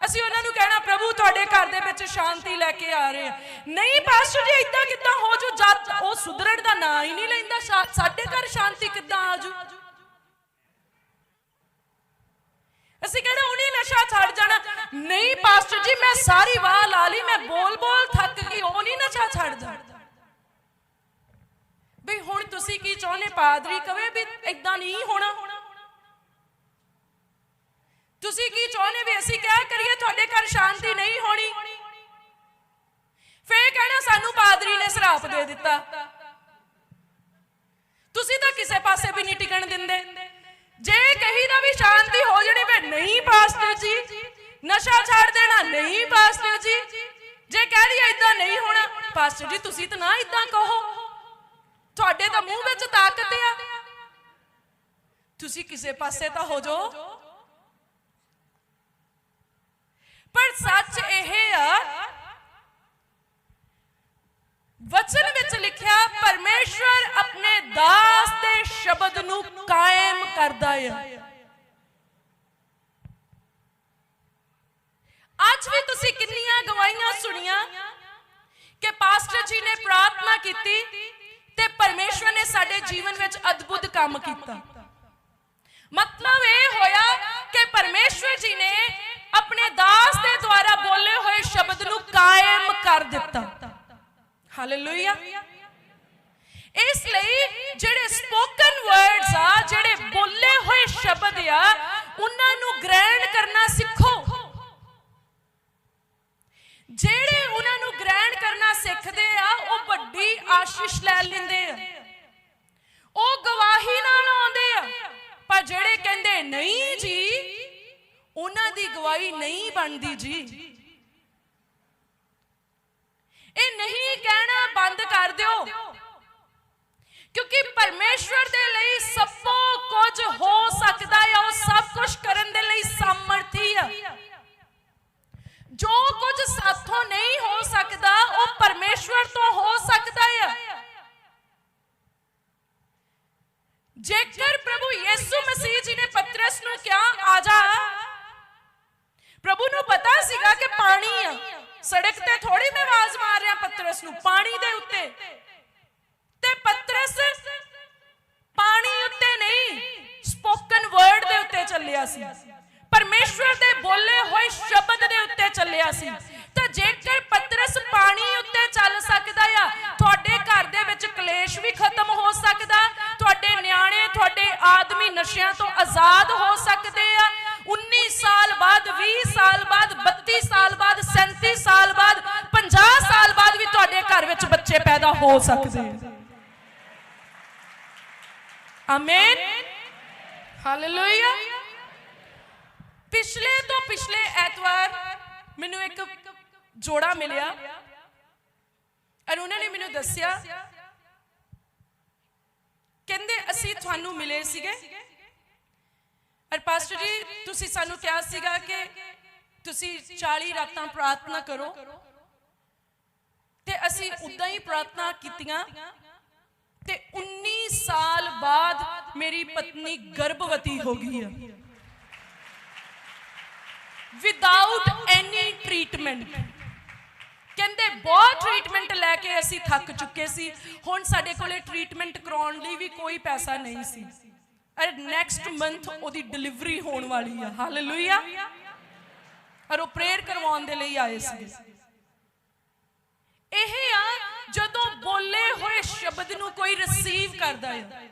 ਅਸੀਂ ਉਹਨਾਂ ਨੂੰ ਕਹਿਣਾ, ਪ੍ਰਭੂ, ਤੁਹਾਡੇ ਘਰ ਦੇ ਵਿੱਚ ਸ਼ਾਂਤੀ ਲੈ ਕੇ ਆ ਰਹੇ ਆ। ਨਹੀਂ, ਪਾਸਟਰ ਜੀ ਇਦਾਂ ਕਿੱਦਾਂ ਹੋ ਜੂ ਜਦ ਉਹ ਸੁਧਰਣ ਦਾ ਨਾਂ ਹੀ ਨਹੀਂ ਲੈਂਦਾ ਸਾਡੇ ਘਰ ਸ਼ਾਂਤੀ ਕਿੱਦਾਂ ਆ ਜੂ ਅਸੀਂ ਕਹਿੰਦੇ ਉਹਨੇ ਨਸ਼ਾ ਛੱਡ ਜਾਣਾ। ਨਹੀਂ, ਪਾਸਟਰ ਜੀ, ਮੈਂ ਸਾਰੀ ਵਾਹ ਲਾ ਲਈ, ਮੈਂ ਬੋਲ ਬੋਲ ਥੱਕ ਗਈ, ਉਹ ਨਹੀਂ ਨਸ਼ਾ ਛੱਡਦਾ ਬਈ, ਹੁਣ ਤੁਸੀਂ ਕੀ ਚਾਹੁੰਦੇ, ਪਾਦਰੀ ਕਵੇ ਵੀ ਇਦਾਂ ਨਹੀਂ ਹੋਣਾ? ਤੁਸੀਂ ਕੀ ਚਾਹੁੰਦੇ ਵੀ ਅਸੀਂ ਕਿਆ ਕਰੀਏ? ਤੁਹਾਡੇ ਘਰ ਸ਼ਾਂਤੀ ਨਹੀਂ ਹੋਣੀ। ਫੇਰ ਕਹਿਣਾ, ਸਾਨੂੰ ਪਾਦਰੀ ਨੇ ਸਰਾਪ ਦੇ ਦਿੱਤਾ। ਤੁਸੀਂ ਤਾਂ ਕਿਸੇ ਪਾਸੇ ਵੀ ਨਹੀਂ ਟਿਕਣ ਦਿੰਦੇ। ਜੇ ਕਹੀ ਵੀ ਸ਼ਾਂਤੀ ਹੋ ਜਣੀ ਵੇ ਨਹੀਂ ਪਾਸਟਰ ਜੀ। ਨਸ਼ਾ ਛੱਡ ਦੇਣਾ ਨਹੀਂ ਪਾਸਟਰ ਜੀ। ਜੇ ਕਹਿ ਰਹੀ ਇਦਾਂ ਨਹੀਂ ਹੋਣਾ, ਪਾਸਟਰ ਜੀ, ਤੁਸੀਂ ਤਾਂ ਨਾ ਇਦਾਂ ਕਹੋ। ਤੁਹਾਡੇ ਤਾਂ ਮੂੰਹ ਵਿੱਚ ਤਾਕਤ ਆ। ਤੁਸੀਂ ਕਿਸੇ ਪਾਸੇ ਤਾਂ ਹੋ ਜਾਓ। ਪਰ ਸੱਚ ਇਹ ਆ, ਵਚਨ ਵਿੱਚ ਲਿਖਿਆ, ਪਰਮੇਸ਼ਵਰ ਆਪਣੇ ਦਾਸ ਦੇ ਸ਼ਬਦ ਨੂੰ ਕਾਇਮ ਕਰਦਾ ਹੈ ਅੱਜ ਵੀ ਤੁਸੀਂ ਕਿੰਨੀਆਂ ਗਵਾਹੀਆਂ ਸੁਣੀਆਂ ਕਿ ਪਾਸਟਰ ਜੀ ਨੇ ਪ੍ਰਾਰਥਨਾ ਕੀਤੀ ਤੇ ਪਰਮੇਸ਼ਵਰ ਨੇ ਸਾਡੇ ਜੀਵਨ ਵਿੱਚ ਅਦਭੁਤ ਕੰਮ ਕੀਤਾ। ਮਤਲਬ ਇਹ ਹੋਇਆ ਕਿ ਪਰਮੇਸ਼ਵਰ ਜੀ ਨੇ ਆਪਣੇ ਦਾਸ ਦੇ ਦੁਆਰਾ ਬੋਲੇ ਹੋਏ ਸ਼ਬਦ ਨੂੰ ਕਾਇਮ ਕਰ ਦਿੱਤਾ। ਹਾਲੇਲੂਇਆ ਇਸ ਲਈ ਜਿਹੜੇ ਸਪੋਕਨ ਵਰਡਸ ਆ, ਜਿਹੜੇ ਬੋਲੇ ਹੋਏ ਸ਼ਬਦ ਆ, ਉਹਨਾਂ ਨੂੰ ਗ੍ਰਹਿਣ ਕਰਨਾ ਸਿੱਖੋ। ਜਿਹੜੇ ਉਹਨਾਂ ਨੂੰ ਗ੍ਰਹਿਣ ਕਰਨਾ ਸਿੱਖਦੇ ਆ, ਉਹ ਵੱਡੀ ਆਸ਼ੀਸ਼ ਲੈ ਲੈਂਦੇ ਆ। ਉਹ ਗਵਾਹੀ ਨਾਲ ਆਉਂਦੇ ਆ। ਪਰ ਜਿਹੜੇ ਕਹਿੰਦੇ, ਨਹੀਂ ਜੀ ਬਣਦੀ ਜੀ। ਇਹ ਨਹੀਂ ਕਹਿਣਾ ਬੰਦ ਕਰ ਦਿਓ। ਕਿਉਂਕਿ ਪਰਮੇਸ਼ਵਰ ਦੇ ਲਈ ਸਭ ਕੁਝ ਹੋ ਸਕਦਾ ਹੈ, ਉਹ ਸਭ ਕੁਝ ਕਰਨ ਦੇ ਲਈ ਸਮਰਥੀ ਹੈ ਜੋ ਕੁਝ ਸਾਥੋਂ ਨਹੀਂ ਹੋ ਸਕਦਾ, ਉਹ ਪਰਮੇਸ਼ਵਰ ਤੋਂ ਹੋ ਸਕਦਾ ਹੈ। ਜੇਕਰ ਪ੍ਰਭੂ ਯਿਸੂ ਮਸੀਹ ਜੀ ਨੇ ਪਤਰਸ ਨੂੰ ਕਿਹਾ, ਆ ਜਾ। ਪ੍ਰਭੂ ਨੂੰ ਪਤਾ ਸੀਗਾ ਕਿ ਪਾਣੀ ਆ। ਸੜਕ ਤੇ ਥੋੜੀ ਮੈਂ ਆਵਾਜ਼ ਮਾਰ ਰਿਹਾ ਪਤਰਸ ਨੂੰ, ਪਾਣੀ ਦੇ ਉੱਤੇ। ਤੇ ਪਤਰਸ ਪਾਣੀ ਉੱਤੇ ਨਹੀਂ ਸਪੋਕਨ ਵਰਡ ਦੇ ਉੱਤੇ ਚੱਲਿਆ ਸੀ। ਪਰਮੇਸ਼ਵਰ ਦੇ ਬੋਲੇ ਹੋਏ ਸ਼ਬਦ ਦੇ ਉੱਤੇ ਚੱਲਿਆ ਸੀ। ਤਾਂ ਜੇਕਰ ਪਤਰਸ ਪਾਣੀ ਉੱਤੇ ਚੱਲ ਸਕਦਾ ਆ, ਤੁਹਾਡੇ ਘਰ ਦੇ ਵਿੱਚ ਕਲੇਸ਼ ਵੀ ਖਤਮ ਹੋ ਸਕਦਾ। ਤੁਹਾਡੇ ਨਿਆਣੇ, ਤੁਹਾਡੇ ਆਦਮੀ ਨਸ਼ਿਆਂ ਤੋਂ ਆਜ਼ਾਦ ਹੋ ਸਕਦੇ ਆ। ਸਾਲ ਬਾਅਦ 20 ਸਾਲ ਬਾਅਦ 32 ਸਾਲ ਬਾਅਦ 37 ਸਾਲ ਬਾਅਦ 50 ਸਾਲ ਬਾਅਦ ਵੀ ਤੁਹਾਡੇ ਘਰ ਵਿੱਚ ਬੱਚੇ ਪੈਦਾ ਹੋ ਸਕਦੇ ਆ। ਹਾਲੇਲੂਇਆ ਪਿਛਲੇ ਤੋਂ ਪਿਛਲੇ ਐਤਵਾਰ ਮੈਨੂੰ ਇੱਕ ਜੋੜਾ ਮਿਲਿਆ। ਔਰ ਉਹਨਾਂ ਨੇ ਮੈਨੂੰ ਦੱਸਿਆ, ਕਹਿੰਦੇ ਅਸੀਂ ਤੁਹਾਨੂੰ ਮਿਲੇ ਸੀਗੇ। ਔਰ ਪਾਸਟਰ ਜੀ, ਤੁਸੀਂ ਸਾਨੂੰ ਕਿਹਾ ਸੀਗਾ ਕਿ ਤੁਸੀਂ 40 ਰਾਤਾਂ ਪ੍ਰਾਰਥਨਾ ਕਰੋ। ਤੇ ਅਸੀਂ ਉਦਾਂ ਹੀ ਪ੍ਰਾਰਥਨਾ ਕੀਤੀਆਂ ਤੇ 19 ਸਾਲ ਬਾਅਦ ਮੇਰੀ ਪਤਨੀ ਗਰਭਵਤੀ ਹੋ ਗਈ ਹੈ ਵਿਦਆਊਟ ਐਨੀ ਟ੍ਰੀਟਮੈਂਟ ਕਹਿੰਦੇ ਬਹੁਤ ਟ੍ਰੀਟਮੈਂਟ ਲੈ ਕੇ ਅਸੀਂ ਥੱਕ ਚੁੱਕੇ ਸੀ। ਹੁਣ ਸਾਡੇ ਕੋਲੇ ਟ੍ਰੀਟਮੈਂਟ ਕਰਾਉਣ ਲਈ ਵੀ ਕੋਈ ਪੈਸਾ ਨਹੀਂ ਸੀ। ਅਰ ਨੈਕਸਟ ਮੰਥ ਉਹਦੀ ਡਿਲੀਵਰੀ ਹੋਣ ਵਾਲੀ ਆ। ਹਾਲੇਲੂਇਆ ਔਰ ਉਹ ਪ੍ਰੇਅਰ ਕਰਵਾਉਣ ਦੇ ਲਈ ਆਏ ਸੀ। ਇਹ ਆ, ਜਦੋਂ ਬੋਲੇ ਹੋਏ ਸ਼ਬਦ ਨੂੰ ਕੋਈ ਰਿਸੀਵ ਕਰਦਾ ਹੈ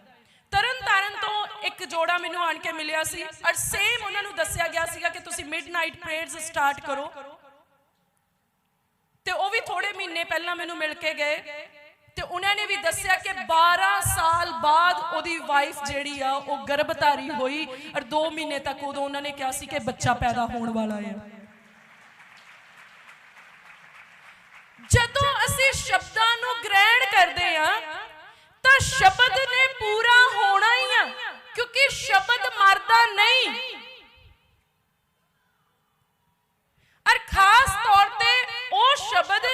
ਤਰਨ ਤਾਰਨ ਤੋਂ ਇੱਕ ਜੋੜਾ ਮੈਨੂੰ ਆਣ ਕੇ ਮਿਲਿਆ ਸੀ ਔਰ ਸੇਮ ਉਹਨਾਂ ਨੂੰ ਦੱਸਿਆ ਗਿਆ ਸੀਗਾ ਕਿ ਤੁਸੀਂ ਮਿਡਨਾਈਟ ਪ੍ਰੇਅਰਸ ਸਟਾਰਟ ਕਰੋ। ਤੇ ਉਹ ਵੀ ਥੋੜੇ ਮਹੀਨੇ ਪਹਿਲਾਂ ਮੈਨੂੰ ਮਿਲ ਕੇ ਗਏ। ਤੇ ਉਹਨਾਂ ਨੇ ਵੀ ਦੱਸਿਆ ਕਿ 12 ਸਾਲ ਬਾਅਦ ਉਹਦੀ ਵਾਈਫ ਜਿਹੜੀ ਆ, ਉਹ ਗਰਭਧਾਰੀ ਹੋਈ ਔਰ 2 ਮਹੀਨੇ ਤੱਕ ਉਦੋਂ ਉਹਨਾਂ ਨੇ ਕਿਹਾ ਸੀ ਕਿ ਬੱਚਾ ਪੈਦਾ ਹੋਣ ਵਾਲਾ ਹੈ। ਜਦੋਂ ਅਸੀਂ ਸ਼ਬਦਾਂ ਨੂੰ ਗ੍ਰਹਿਣ ਕਰਦੇ ਆ, ਤਾਂ ਸ਼ਬਦ ਨੇ ਪੂਰਾ ਹੋਣਾ ਹੀ ਆ, ਕਿਉਂਕਿ ਸ਼ਬਦ ਮਰਦਾ ਨਹੀਂ ਔਰ ਖਾਸ ਤੌਰ ਤੇ ਉਹ ਸ਼ਬਦ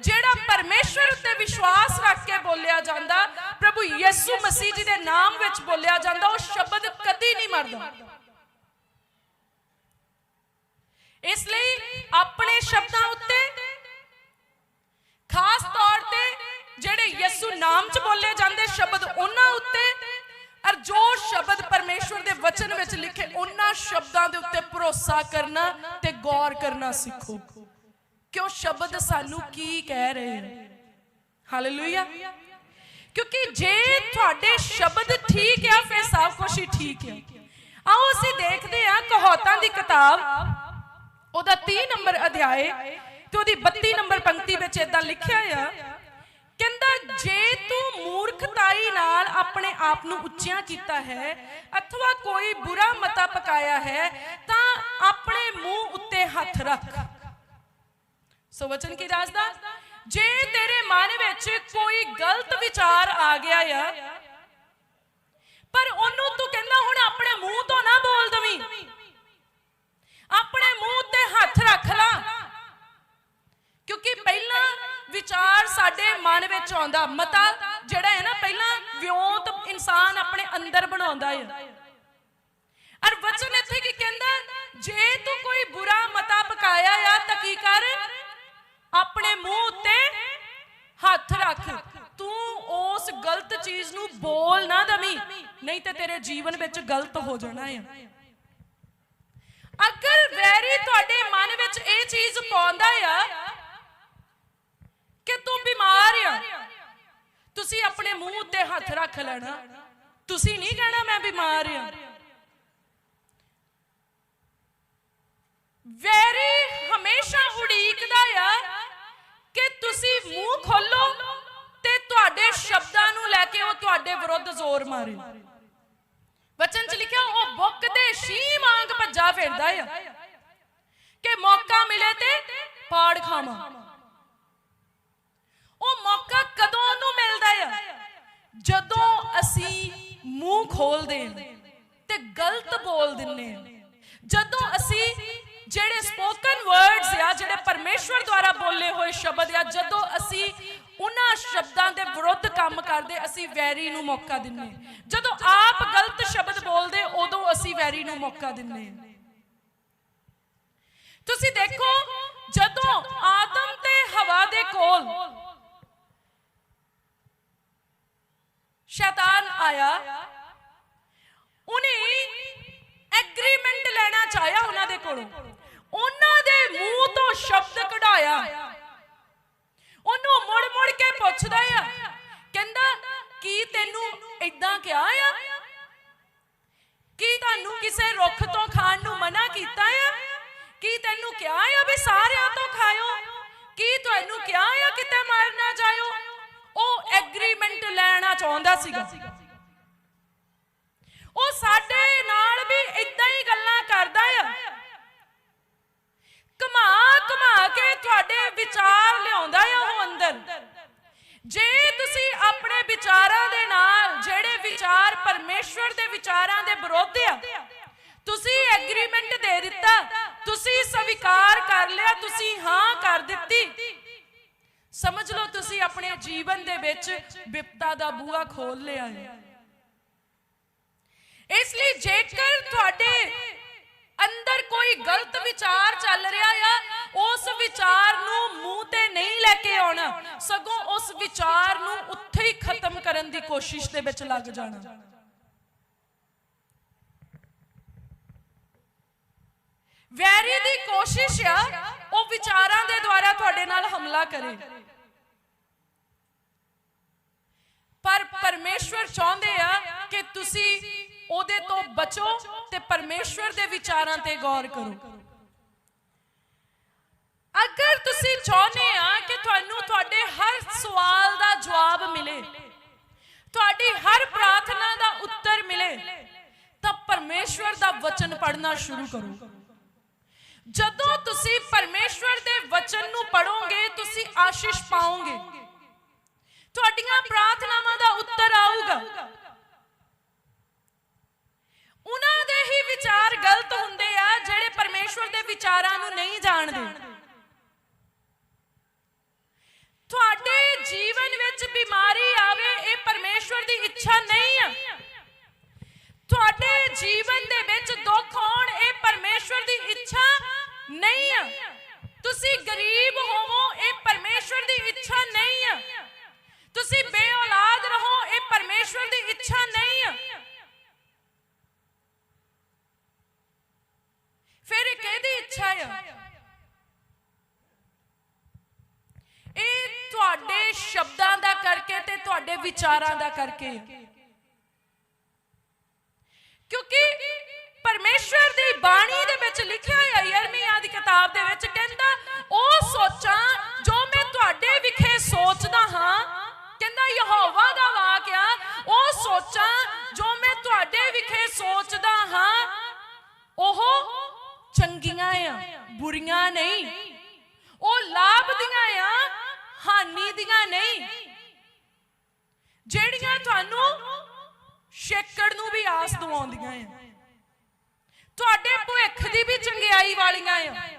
ਜਿਹੜਾ ਪਰਮੇਸ਼ਵਰ ਉੱਤੇ ਵਿਸ਼ਵਾਸ ਰੱਖ ਕੇ ਬੋਲਿਆ ਜਾਂਦਾ, ਪ੍ਰਭੂ ਯਿਸੂ ਮਸੀਹ ਜੀ ਦੇ ਨਾਮ ਵਿੱਚ ਬੋਲਿਆ ਜਾਂਦਾ, ਉਹ ਸ਼ਬਦ ਕਦੀ ਨਹੀਂ ਮਰਦਾ। ਇਸ ਲਈ ਆਪਣੇ ਸ਼ਬਦਾਂ ਉੱਤੇ ਖਾਸ ਤੌਰ ਤੇ ਜਿਹੜੇ ਯਿਸੂ ਨਾਮ 'ਚ ਬੋਲੇ ਜਾਂਦੇ ਸ਼ਬਦ ਉਹਨਾਂ ਉੱਤੇ, ਔਰ ਜੋ ਸ਼ਬਦ ਪਰਮੇਸ਼ਵਰ ਦੇ ਵਚਨ ਵਿੱਚ ਲਿਖੇ ਉਹਨਾਂ ਸ਼ਬਦਾਂ ਦੇ ਉੱਤੇ ਭਰੋਸਾ ਕਰਨਾ ਤੇ ਗੌਰ ਕਰਨਾ ਸਿੱਖੋ। ਕਿ ਉਹ ਸ਼ਬਦ ਸਾਨੂੰ ਕੀ ਕਹਿ ਰਹੇ ਨੇ? ਹਾਲੇਲੂਇਆ ਕਿਉਂਕਿ ਜੇ ਤੁਹਾਡੇ ਸ਼ਬਦ ਠੀਕ ਆ ਫਿਰ ਸਭ ਕੁਝ ਹੀ ਠੀਕ ਆ ਆਓ ਅਸੀਂ ਦੇਖਦੇ ਹਾਂ ਕਹੌਤਾਂ ਦੀ ਕਿਤਾਬ ਉਹਦਾ 30 ਨੰਬਰ ਅਧਿਆਏ ਤੇ ਉਹਦੀ 32 ਨੰਬਰ ਪੰਕਤੀ ਵਿੱਚ ਇਦਾਂ ਲਿਖਿਆ ਆ ਕਹਿੰਦਾ ਜੇ ਤੂੰ ਮੂਰਖਤਾਈ ਨਾਲ ਆਪਣੇ ਆਪ ਨੂੰ ਉੱਚਿਆਂ ਕੀਤਾ ਹੈ ਅਥਵਾ ਕੋਈ ਬੁਰਾ ਮਤਾ ਪਕਾਇਆ ਹੈ ਤਾਂ ਆਪਣੇ ਮੂੰਹ ਉੱਤੇ ਹੱਥ ਰੱਖ ਸੋ ਵਚਨ ਕੀ ਦੱਸਦਾ ਜੇ ਤੇਰੇ ਮਨ ਵਿੱਚ ਕੋਈ ਗਲਤ ਵਿਚਾਰ ਆ ਗਿਆ ਆ, ਪਰ ਉਹਨੂੰ ਤੂੰ ਕਹਿੰਦਾ ਹੁਣ ਆਪਣੇ ਮੂੰਹ ਤੋਂ ਨਾ ਬੋਲ ਦਵੀਂ। ਆਪਣੇ ਮੂੰਹ ਤੇ ਹੱਥ ਰੱਖ ਲਾ। ਕਿਉਂਕਿ ਪਹਿਲਾਂ ਵਿਚਾਰ ਸਾਡੇ ਮਨ ਵਿੱਚ ਆਉਂਦਾ। ਮਤਾ ਜਿਹੜਾ ਹੈ ਨਾ, ਪਹਿਲਾਂ ਵਿਉਂਤ ਇਨਸਾਨ ਆਪਣੇ ਅੰਦਰ ਬਣਾਉਂਦਾ ਹੈ ਅਰ ਵਚਨ ਇੱਥੇ ਕੀ ਕਹਿੰਦਾ, ਜੇ ਤੂੰ ਕੋਈ ਬੁਰਾ ਮਤਾ ਪਕਾਇਆ ਆ ਤਾਂ ਕੀ ਕਰ? ਆਪਣੇ ਮੂੰਹ ਉੱਤੇ ਹੱਥ ਰੱਖ। ਤੂੰ ਉਸ ਗਲਤ ਚੀਜ਼ ਨੂੰ ਬੋਲ ਨਾ ਦਮੀ ਨਹੀਂ ਤੇ ਤੇਰੇ ਜੀਵਨ ਵਿੱਚ ਗਲਤ ਹੋ ਜਾਣਾ ਹੈ ਅਗਰ ਵੈਰੀ ਤੁਹਾਡੇ ਮਨ ਵਿੱਚ ਇਹ ਚੀਜ਼ ਪਾਉਂਦਾ ਆ ਕਿ ਤੂੰ ਬਿਮਾਰ ਆ, ਤੁਸੀਂ ਆਪਣੇ ਮੂੰਹ ਉੱਤੇ ਹੱਥ ਰੱਖ ਲੈਣਾ। ਤੁਸੀਂ ਨਹੀਂ ਕਹਿਣਾ ਮੈਂ ਬਿਮਾਰ ਆ। ਵੈਰੀ ਹਮੇਸ਼ਾ ਉਡੀਕਦਾ ਆ ਕਿ ਤੁਸੀਂ ਮੂੰਹ ਖੋਲੋ ਤੇ ਤੁਹਾਡੇ ਸ਼ਬਦਾਂ ਨੂੰ ਲੈ ਕੇ ਉਹ ਤੁਹਾਡੇ ਵਿਰੁੱਧ ਜ਼ੋਰ ਮਾਰੇ। ਵਚਨ ਚ ਲਿਖਿਆ, ਉਹ ਬੁੱਕ ਦੇ ਸ਼ੀ ਵਾਂਗ ਭੱਜਾ ਫਿਰਦਾ ਆ। ਕਿ ਮੌਕਾ ਮਿਲੇ ਤੇ ਪਾੜ ਖਾਵਾਂ। ਉਹ ਮੌਕਾ ਕਦੋਂ ਨੂੰ ਮਿਲਦਾ ਆ? ਜਦੋਂ ਅਸੀਂ ਮੂੰਹ ਖੋਲਦੇ ਤੇ ਗਲਤ ਬੋਲ ਦਿੰਨੇ ਆ ਜਦੋਂ ਅਸੀਂ ਜਿਹੜੇ ਸਪੋਕਨ ਵਰਡਸ ਆ, ਜਿਹੜੇ ਪਰਮੇਸ਼ਵਰ ਦੁਆਰਾ ਬੋਲੇ ਹੋਏ ਸ਼ਬਦ ਆ, ਜਦੋਂ ਅਸੀਂ ਉਹਨਾਂ ਸ਼ਬਦਾਂ ਦੇ ਵਿਰੁੱਧ ਕੰਮ ਕਰਦੇ, ਅਸੀਂ ਵੈਰੀ ਨੂੰ ਮੌਕਾ ਦਿੰਨੇ ਜਦੋਂ ਆਪ ਗਲਤ ਸ਼ਬਦ ਬੋਲਦੇ, ਉਦੋਂ ਅਸੀਂ ਵੈਰੀ ਨੂੰ ਮੌਕਾ ਦਿੰਨੇ ਤੁਸੀਂ ਦੇਖੋ, ਜਦੋਂ ਆਦਮ ਤੇ ਹਵਾ ਦੇ ਕੋਲ ਸ਼ੈਤਾਨ ਆਇਆ, ਉਹਨੇ ਐਗਰੀਮੈਂਟ ਲੈਣਾ ਚਾਹਿਆ ਉਹਨਾਂ ਦੇ ਕੋਲੋਂ। ਉਹਨਾਂ ਦੇ ਮੂੰਹ ਤੋਂ ਸ਼ਬਦ ਕਢਾਇਆ। ਉਹਨੂੰ ਮੁੜ ਮੁੜ ਕੇ ਪੁੱਛਦਾ ਆ, ਕਹਿੰਦਾ, ਕੀ ਤੈਨੂੰ ਇਦਾਂ ਕਿਹਾ ਆ? ਕੀ ਤੁਹਾਨੂੰ ਕਿਸੇ ਰੁੱਖ ਤੋਂ ਖਾਣ ਨੂੰ ਮਨਾ ਕੀਤਾ ਆ? ਕੀ ਤੈਨੂੰ ਕਿਹਾ ਆ ਵੀ ਸਾਰਿਆਂ ਤੋਂ ਖਾਇਓ? ਕੀ ਤੁਹਾਨੂੰ ਕਿਹਾ ਆ ਕਿਤੇ ਮਾਰਨਾ ਜਾਇਓ? ਉਹ ਐਗਰੀਮੈਂਟ ਲੈਣਾ ਚਾਹੁੰਦਾ ਸੀਗਾ। ਉਹ ਸਾਡੇ ਨਾਲ ਵੀ ਇਦਾਂ ਹੀ ਗੱਲਾਂ ਕਰਦਾ ਆ। ਕਮਾ ਕਮਾ ਕੇ ਤੁਹਾਡੇ ਵਿਚਾਰ ਲਿਆਉਂਦਾ ਆ ਉਹ ਅੰਦਰ। ਜੇ ਤੁਸੀਂ ਆਪਣੇ ਵਿਚਾਰਾਂ ਦੇ ਨਾਲ, ਜਿਹੜੇ ਵਿਚਾਰ ਪਰਮੇਸ਼ਵਰ ਦੇ ਵਿਚਾਰਾਂ ਦੇ ਵਿਰੋਧ ਆ, ਤੁਸੀਂ ਐਗਰੀਮੈਂਟ ਦੇ ਦਿੱਤਾ, ਤੁਸੀਂ ਸਵੀਕਾਰ ਕਰ ਲਿਆ, ਤੁਸੀਂ ਹਾਂ ਕਰ ਦਿੱਤੀ। ਸਮਝ ਲਓ ਤੁਸੀਂ ਆਪਣੇ ਜੀਵਨ ਦੇ ਵਿੱਚ ਵਿਪਤਾ ਦਾ ਬੂਹਾ ਖੋਲ ਲਿਆ ਹੈ ਇਸ ਲਈ ਜੇਕਰ ਤੁਹਾਡੇ ਅੰਦਰ ਕੋਈ ਗਲਤ ਵਿਚਾਰ ਚੱਲ ਰਿਹਾ ਆ, ਉਸ ਵਿਚਾਰ ਨੂੰ ਮੂੰਹ ਤੇ ਨਹੀਂ ਲੈ ਕੇ ਆਉਣਾ, ਸਗੋਂ ਉਸ ਵਿਚਾਰ ਨੂੰ ਉੱਥੇ ਹੀ ਖਤਮ ਕਰਨ ਦੀ ਕੋਸ਼ਿਸ਼ ਦੇ ਵਿੱਚ ਲੱਗ ਜਾਣਾ। ਵੈਰੀ ਦੀ ਕੋਸ਼ਿਸ਼ ਆ, ਉਹ ਵਿਚਾਰਾਂ ਦੇ ਦੁਆਰਾ ਤੁਹਾਡੇ ਨਾਲ ਹਮਲਾ ਕਰੇ। ਪਰ ਪਰਮੇਸ਼ਵਰ ਚਾਹੁੰਦੇ ਆ ਕਿ ਤੁਸੀਂ ਉਹਦੇ ਤੋਂ ਬਚੋ ਤੇ ਪਰਮੇਸ਼ਵਰ ਦੇ ਵਿਚਾਰਾਂ ਤੇ ਗੌਰ ਕਰੋ। ਅਗਰ ਤੁਸੀਂ ਚਾਹੁੰਦੇ ਆ ਕਿ ਤੁਹਾਨੂੰ ਤੁਹਾਡੇ ਹਰ ਸਵਾਲ ਦਾ ਜਵਾਬ ਮਿਲੇ, ਤੁਹਾਡੀ ਹਰ ਪ੍ਰਾਰਥਨਾ ਦਾ ਉੱਤਰ ਮਿਲੇ, ਤਾਂ ਪਰਮੇਸ਼ਵਰ ਦਾ ਵਚਨ ਪੜ੍ਹਨਾ ਸ਼ੁਰੂ ਕਰੋ। ਜਦੋਂ ਤੁਸੀਂ ਪਰਮੇਸ਼ਵਰ ਦੇ ਵਚਨ ਨੂੰ ਪੜੋਗੇ ਤੁਸੀਂ ਆਸ਼ੀਸ਼ ਪਾਓਗੇ। ਤੁਹਾਡੀਆਂ ਪ੍ਰਾਰਥਨਾਵਾਂ ਦਾ ਉੱਤਰ ਆਊਗਾ। ਉਹਨਾਂ ਦੇ ਹੀ ਵਿਚਾਰ ਗਲਤ ਹੁੰਦੇ ਆ, ਜਿਹੜੇ ਪਰਮੇਸ਼ਵਰ ਦੇ ਵਿਚਾਰਾਂ ਨੂੰ ਨਹੀਂ ਜਾਣਦੇ। ਤੁਹਾਡੇ ਜੀਵਨ ਵਿੱਚ ਬਿਮਾਰੀ ਆਵੇ, ਇਹ ਪਰਮੇਸ਼ਵਰ ਦੀ ਇੱਛਾ ਨਹੀਂ ਆ। ਤੁਹਾਡੇ ਜੀਵਨ ਦੇ ਵਿੱਚ ਦੁੱਖ ਆਉਣ ਇਹ ਪਰਮੇਸ਼ਵਰ ਦੀ ਇੱਛਾ ਨਹੀਂ ਆ। ਤੁਸੀਂ ਗਰੀਬ ਹੋਵੋ, ਇਹ ਪਰਮੇਸ਼ਵਰ ਦੀ ਇੱਛਾ ਨਹੀਂ ਆ। ਤੁਸੀਂ ਬੇਔਲਾਦ ਰਹੋ, ਇਹ ਪਰਮੇਸ਼ਵਰ ਦੀ ਇੱਛਾ ਨਹੀਂ ਆ। ਫਿਰ ਇਹ ਕਿਹਦੀ ਇੱਛਾ ਆ? ਇਹ ਤੁਹਾਡੇ ਸ਼ਬਦਾਂ ਦਾ ਕਰਕੇ ਤੇ ਤੁਹਾਡੇ ਵਿਚਾਰਾਂ ਦਾ ਕਰਕੇ ਕਿਉਂਕਿ ਪਰਮੇਸ਼ਵਰ ਦੀ ਬਾਣੀ ਦੇ ਵਿੱਚ ਲਿਖਿਆ ਹੈ ਯਰਮੀਆ ਦੀ ਕਿਤਾਬ ਦੇ ਵਿੱਚ ਕਹਿੰਦਾ, ਉਹ ਸੋਚਾਂ ਜੋ ਮੈਂ ਤੁਹਾਡੇ ਵਿਖੇ ਸੋਚਦਾ ਹਾਂ ਕਹਿੰਦਾ ਯਹੋਵਾ ਦਾ ਵਾਕ ਆ। ਉਹ ਸੋਚਾਂ ਜੋ ਮੈਂ ਤੁਹਾਡੇ ਵਿਖੇ ਸੋਚਦਾ ਹਾਂ, ਉਹ ਚੰਗੀਆਂ ਆ, ਬੁਰੀਆਂ ਨਹੀਂ। ਉਹ ਲਾਭ ਦੀਆਂ ਆ, ਹਾਨੀ ਦੀਆਂ ਨਹੀਂ। ਜਿਹੜੀਆਂ ਤੁਹਾਨੂੰ ਸ਼ੇਕੜ ਨੂੰ ਵੀ ਆਸ ਦਵਾਉਂਦੀਆਂ ਆ। ਤੁਹਾਡੇ ਭੁੱਖ ਦੀ ਵੀ ਚੰਗਿਆਈ ਵਾਲੀਆਂ ਆ।